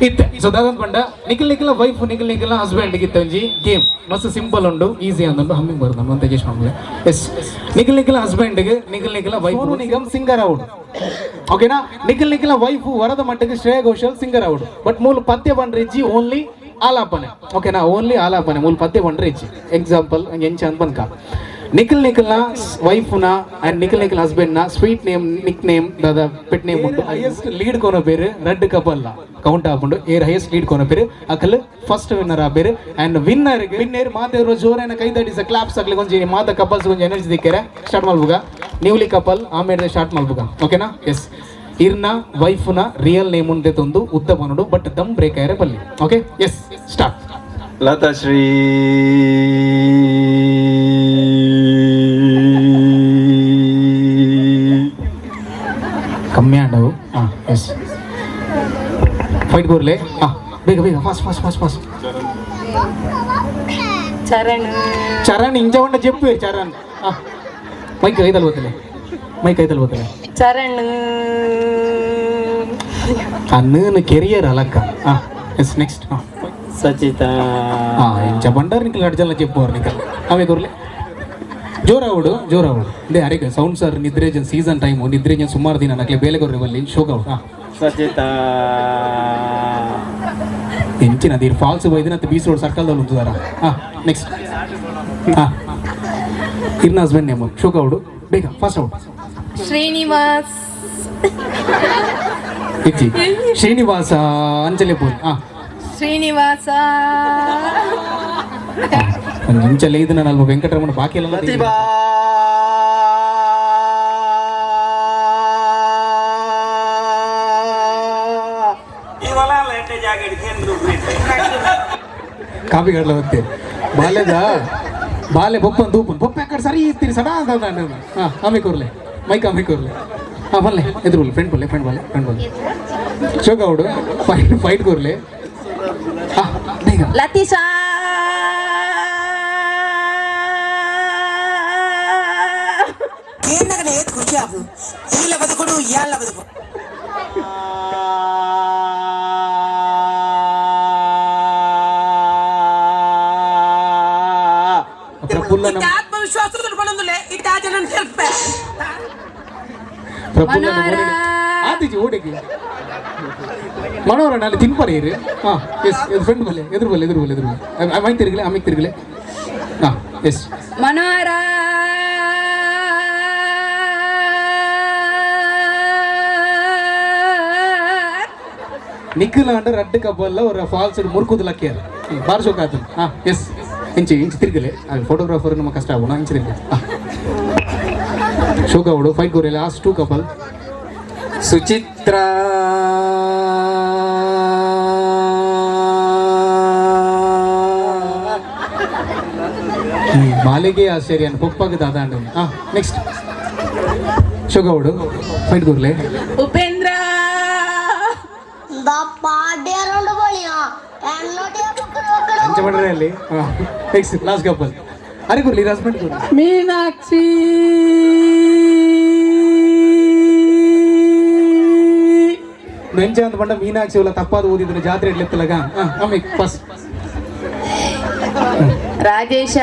ಇತ್ತೆ ಸೊ ದಾದಂದ್ ಪಂಡ ನಿಖಿಲ್ ನಿಖಿಲ ವೈಫ್ ನಿಖಿಲ್ ನಿಖಿಲ ಹಸ್ಬೆಂಡ್ ಇತ್ತಂಜಿ ಗೇಮ್ ಮಸ್ತ್ ಸಿಂಪಲ್ ಉಂಡು ಈಸಿ ಅಂತ ಹಮ್ಮಿಂಗ್ ಬರುತ್ತೆ ನಮ್ಮ ತೇಜೇಶ್ ಎಸ್ ನಿಖಿಲ್ ನಿಖಿಲ್ ಹಸ್ಬೆಂಡ್ಗೆ ನಿಖಿಲ್ ನಿಖಿಲ ವೈಫ್ ನಿಗಮ್ ಸಿಂಗರ್ ಅವಡು ಓಕೆನಾ ನಿಖಿಲ್ ನಿಖಿಲ ವೈಫ್ ವರದ ಮಟ್ಟಕ್ಕೆ ಶ್ರೇಯ ಘೋಷಲ್ ಸಿಂಗರ್ ಅವಡು ಬಟ್ ಮೂಲ ಪತ್ಯ ಬಂಡ್ರಿಜ್ಜಿ ಓನ್ಲಿ ಆಲಾಪನೆ ಓಕೆನಾ ಓನ್ಲಿ ಆಲಾಪನೆ ಮೂಲ ಪತ್ಯ ಬಂಡ್ರಿಜ್ಜಿ ಎಕ್ಸಾಂಪಲ್ ಹೆಂಚ ಅಂತ ಬಂದ್ಕ ನಿಖಿಲ್ ನಿಖಿಲ್ನ ವೈಫ್ನ ಅಂಡ್ ನಿಖಿಲ್ ನಿಖಿಲ್ ಹಸ್ಬೆಂಡ್ನ ಸ್ವೀಟ್ ನೇಮ್ ನಿಕ್ ನೇಮ್ ದಾದ ಪೆಟ್ ನೇಮ್ ಉಂಟು ಹೈಯೆಸ್ಟ್ ಲೀಡ್ ಕೊನ ಬೇರೆ ರೆಡ್ ಕಪಲ್ ಕೌಂಟ್ ಹಾಕೊಂಡು ಏರ್ ಹೈಯೆಸ್ಟ್ ಲೀಡ್ ಕೊನ ಬೇರೆ ಅಕಲ್ ಫಸ್ಟ್ ವಿನ್ನರ್ ಆ ಬೇರೆ. ಅಂಡ್ ವಿನ್ನರ್ ವಿನ್ನರ್ ಮಾತೇವ್ರು ಜೋರೇನ ಕೈ ತಡಿಸ ಕ್ಲಾಪ್ಸ್ ಆಗ್ಲಿ ಕೊಂಚ ಮಾತ ಕಪಲ್ಸ್ ಕೊಂಚ ಎನರ್ಜಿ ದಿಕ್ಕರೆ ಸ್ಟಾರ್ಟ್ ಮಾಡ್ಬೋಗ. ನ್ಯೂಲಿ ಕಪಲ್ ಆಮೇಲೆ ಸ್ಟಾರ್ಟ್ ಮಾಡ್ಬೋಗ. ಓಕೆನಾ ಎಸ್ ಇರ್ನ ವೈಫ್ನ ರಿಯಲ್ ನೇಮ್ ಉಂಟೆ ತಂದು ಉದ್ದ ಬಟ್ ದಮ್ ಬ್ರೇಕ್ ಆಯ್ರೆ ಬಲ್ಲಿ. Okay yes start Latashree. S fight ಕೂರ್ಲೆ ಹಾಂ ಬೇಗ ಬೇಗ fast fast fast fast Charan Charan ಇಂಜ ಉಂಡ ಜಪ್ಪು ಚರಣ್ ಹಾಂ ಮೈಕ್ ಐದಲ್ಲಿ ಗೊತ್ತಿಲ್ಲ ಮೈಕ್ ಐದಲ್ಲಿ ಗೊತ್ತಿಲ್ಲ ಚರಣ್ ಆ ನೀನು ಕೆರಿಯರ್ ಅಲಕ್ಕ ಹಾಂ ಎಸ್ ನೆಕ್ಸ್ಟ್ ಹಾಂ ಸಚಿತಾ ಹಾಂ ಇಂಚ ಬಂಡಾರ್ ನಿಖಲ್ ಜೋರಾವುಡು ಜೋರಾವುಡು ಇದೇ ಅರೆಗೆ ಸೌಂಡ್ ಸರ್ ನಿದ್ರೇಜನ್ ಸೀಸನ್ ಟೈಮು ನಿದ್ರೇಜನ್ ಸುಮಾರು ದಿನ ನಕ್ಲೆ ಬೇಲೆ ಕೊರ್ರೆ ಬಲ್ಲಿ ಶೋಕ್ ಔಟ್ ಹಾಂ ಸಚಿತಾ ಎಂಚಿನ ಅದಿರ್ ಫಾಲ್ಸ್ ಬೈದಿನ ಬೀಸ್ ರೋಡ್ ಸರ್ಕಲ್ದಲ್ಲಿ ಉಂಟುದಾರ ಹಾಂ ನೆಕ್ಸ್ಟ್ ಹಾಂ ಇರ್ನ ಹಸ್ಬೆಂಡ್ ನೇಮು ಶೋಕ್ ಔಡು ಬೇಗ ಫಾಸ್ಟ್ ಔಟ್ ಶ್ರೀನಿವಾಸ್ ಇಜ್ಜಿ ಶ್ರೀನಿವಾಸ ಅಂಚಲೆ ಪೋಲ್ ಹಾಂ ಶ್ರೀನಿವಾಸ అతను ఉంచలేదు నన్ను వెంకటరమణ బాకీల కాపీగడ్లో వస్తే. బాగాలేదా బాలే బొప్పని దూపను బొప్ప ఎక్కడ? సరి తీరు సడా అమ్మి కూరలే. మైక్ అమ్మి కూరలే. పర్లే ఎదురు ఫ్రెండ్ పోలే ఫ్రెండ్ పోలే ఫ్రెండ్ పోలే షోగౌడు ఫైట్ ఫైట్ కూరలే. లతీషా! ఏంటంటే ఏది కుర్చాపు వీళ్ళ బతుకుడు ఇయాళ్ళ బతుకు ಪ್ರಫುಲ್ಲ ನಮ್ಮ ఆత్మవిశ్వాసంతో పడుందిలే ఇట్లా జనం తెలిపే ಪ್ರಫುಲ್ಲ ಆತಿಜಿ ಓಡಿಗೆ ಮನೋರ ನಾನು ತಿನ್ಪರಿ ಇರಿ ಹಾಂ ಎಸ್ ಎದು ಫ್ರೆಂಡ್ ಬಲ್ಲೆ ಎದುರು ಬಲ್ಲೆ ಎದುರು ಬಲ್ಲೆ ಎದುರು ಬಲ್ಲೆ ಅಮ್ಮಾಯಿ ತಿರುಗಲೆ ಅಮ್ಮಿಗೆ ತಿರುಗಲೆ ಹಾಂ ಎಸ್ ಮನೋಹರ ನಿಖಿಲ ಅಂದ್ರೆ రెడ్ కబ్బల్లో ఒక ఫాల్స్ మురుకుదు లక్కేరు బార్ షో కాదు ఎస్ ఇంచి ఇంచి తిరిగలే ఫోటోగ్రాఫర్ ನಮ್ಮ ಕಷ್ಟ ಆಗೋಣ ಇಂಚಿ ತಿರುಗಲೆ ಶೋಕ ಅವಡು ಫೈಟ್ ಕೋರಿ ಲಾಸ್ಟ್ ಟೂ ಕಪಲ್ ಸುಚಿತ್ರ ಮಾಲಿಗೆ ಆಶ್ಚರ್ಯ ಪಪ್ಪಾಗ ದಾದ ಅಂಡ ಹಾಂ ನೆಕ್ಸ್ಟ್ ಶೋಕ ಅವಡು ಫೈಟ್ ಕೋರ್ಲೆ ಉಪೇಂದ್ರ ಅಂಚ ಮಾಡ್ರೆ ಅಲ್ಲಿ ನೆಕ್ಸ್ಟ್ ಲಾಸ್ಟ್ ಕಪಲ್ ಅರೆ ಕೋರ್ಲಿ ಹಸ್ಬೆಂಡ್ ಕೋರ್ಲಿ ಮೀನಾಕ್ಷಿ ನೆಂಚ ಅಂತ ಬಂಡ ಮೀನಾಕ್ಷಿ ಎಲ್ಲ ತಪ್ಪಾದ ಓದಿದ್ರೆ ಜಾತ್ರೆ ಇಡ್ಲಿತ್ತಲಾಗ ಹಾಂ ಆಮೇಲೆ ಫಸ್ಟ್ ರಾಜೇಶ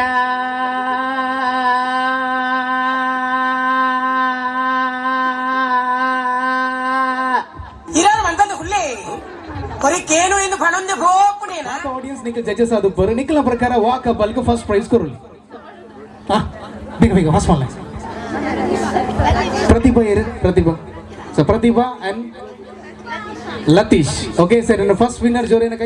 ಕೊರಿಕೇನು ಎಂದು ಬೋಪು ನೇನ? ಆಡಿಯನ್ಸ್ ನಿಖಿಲ್ ಜಡ್ಜಸ್ ಅದು ಬರು ನಿಖಿಲ ಪ್ರಕಾರ ವಾಕ್ ಕಪಲ್ಗೆ ಫಸ್ಟ್ ಪ್ರೈಸ್ ಕೊರಲಿ ಹಾಂ, ಬೇಗ ಬೇಗ ಫಸ್ಟ್ ಮಾಡಲ ಪ್ರತಿಭಾ ಇರು Pratibha. So Pratibha and Latish okay sir first winner ಜೋರೇನ ಕೈ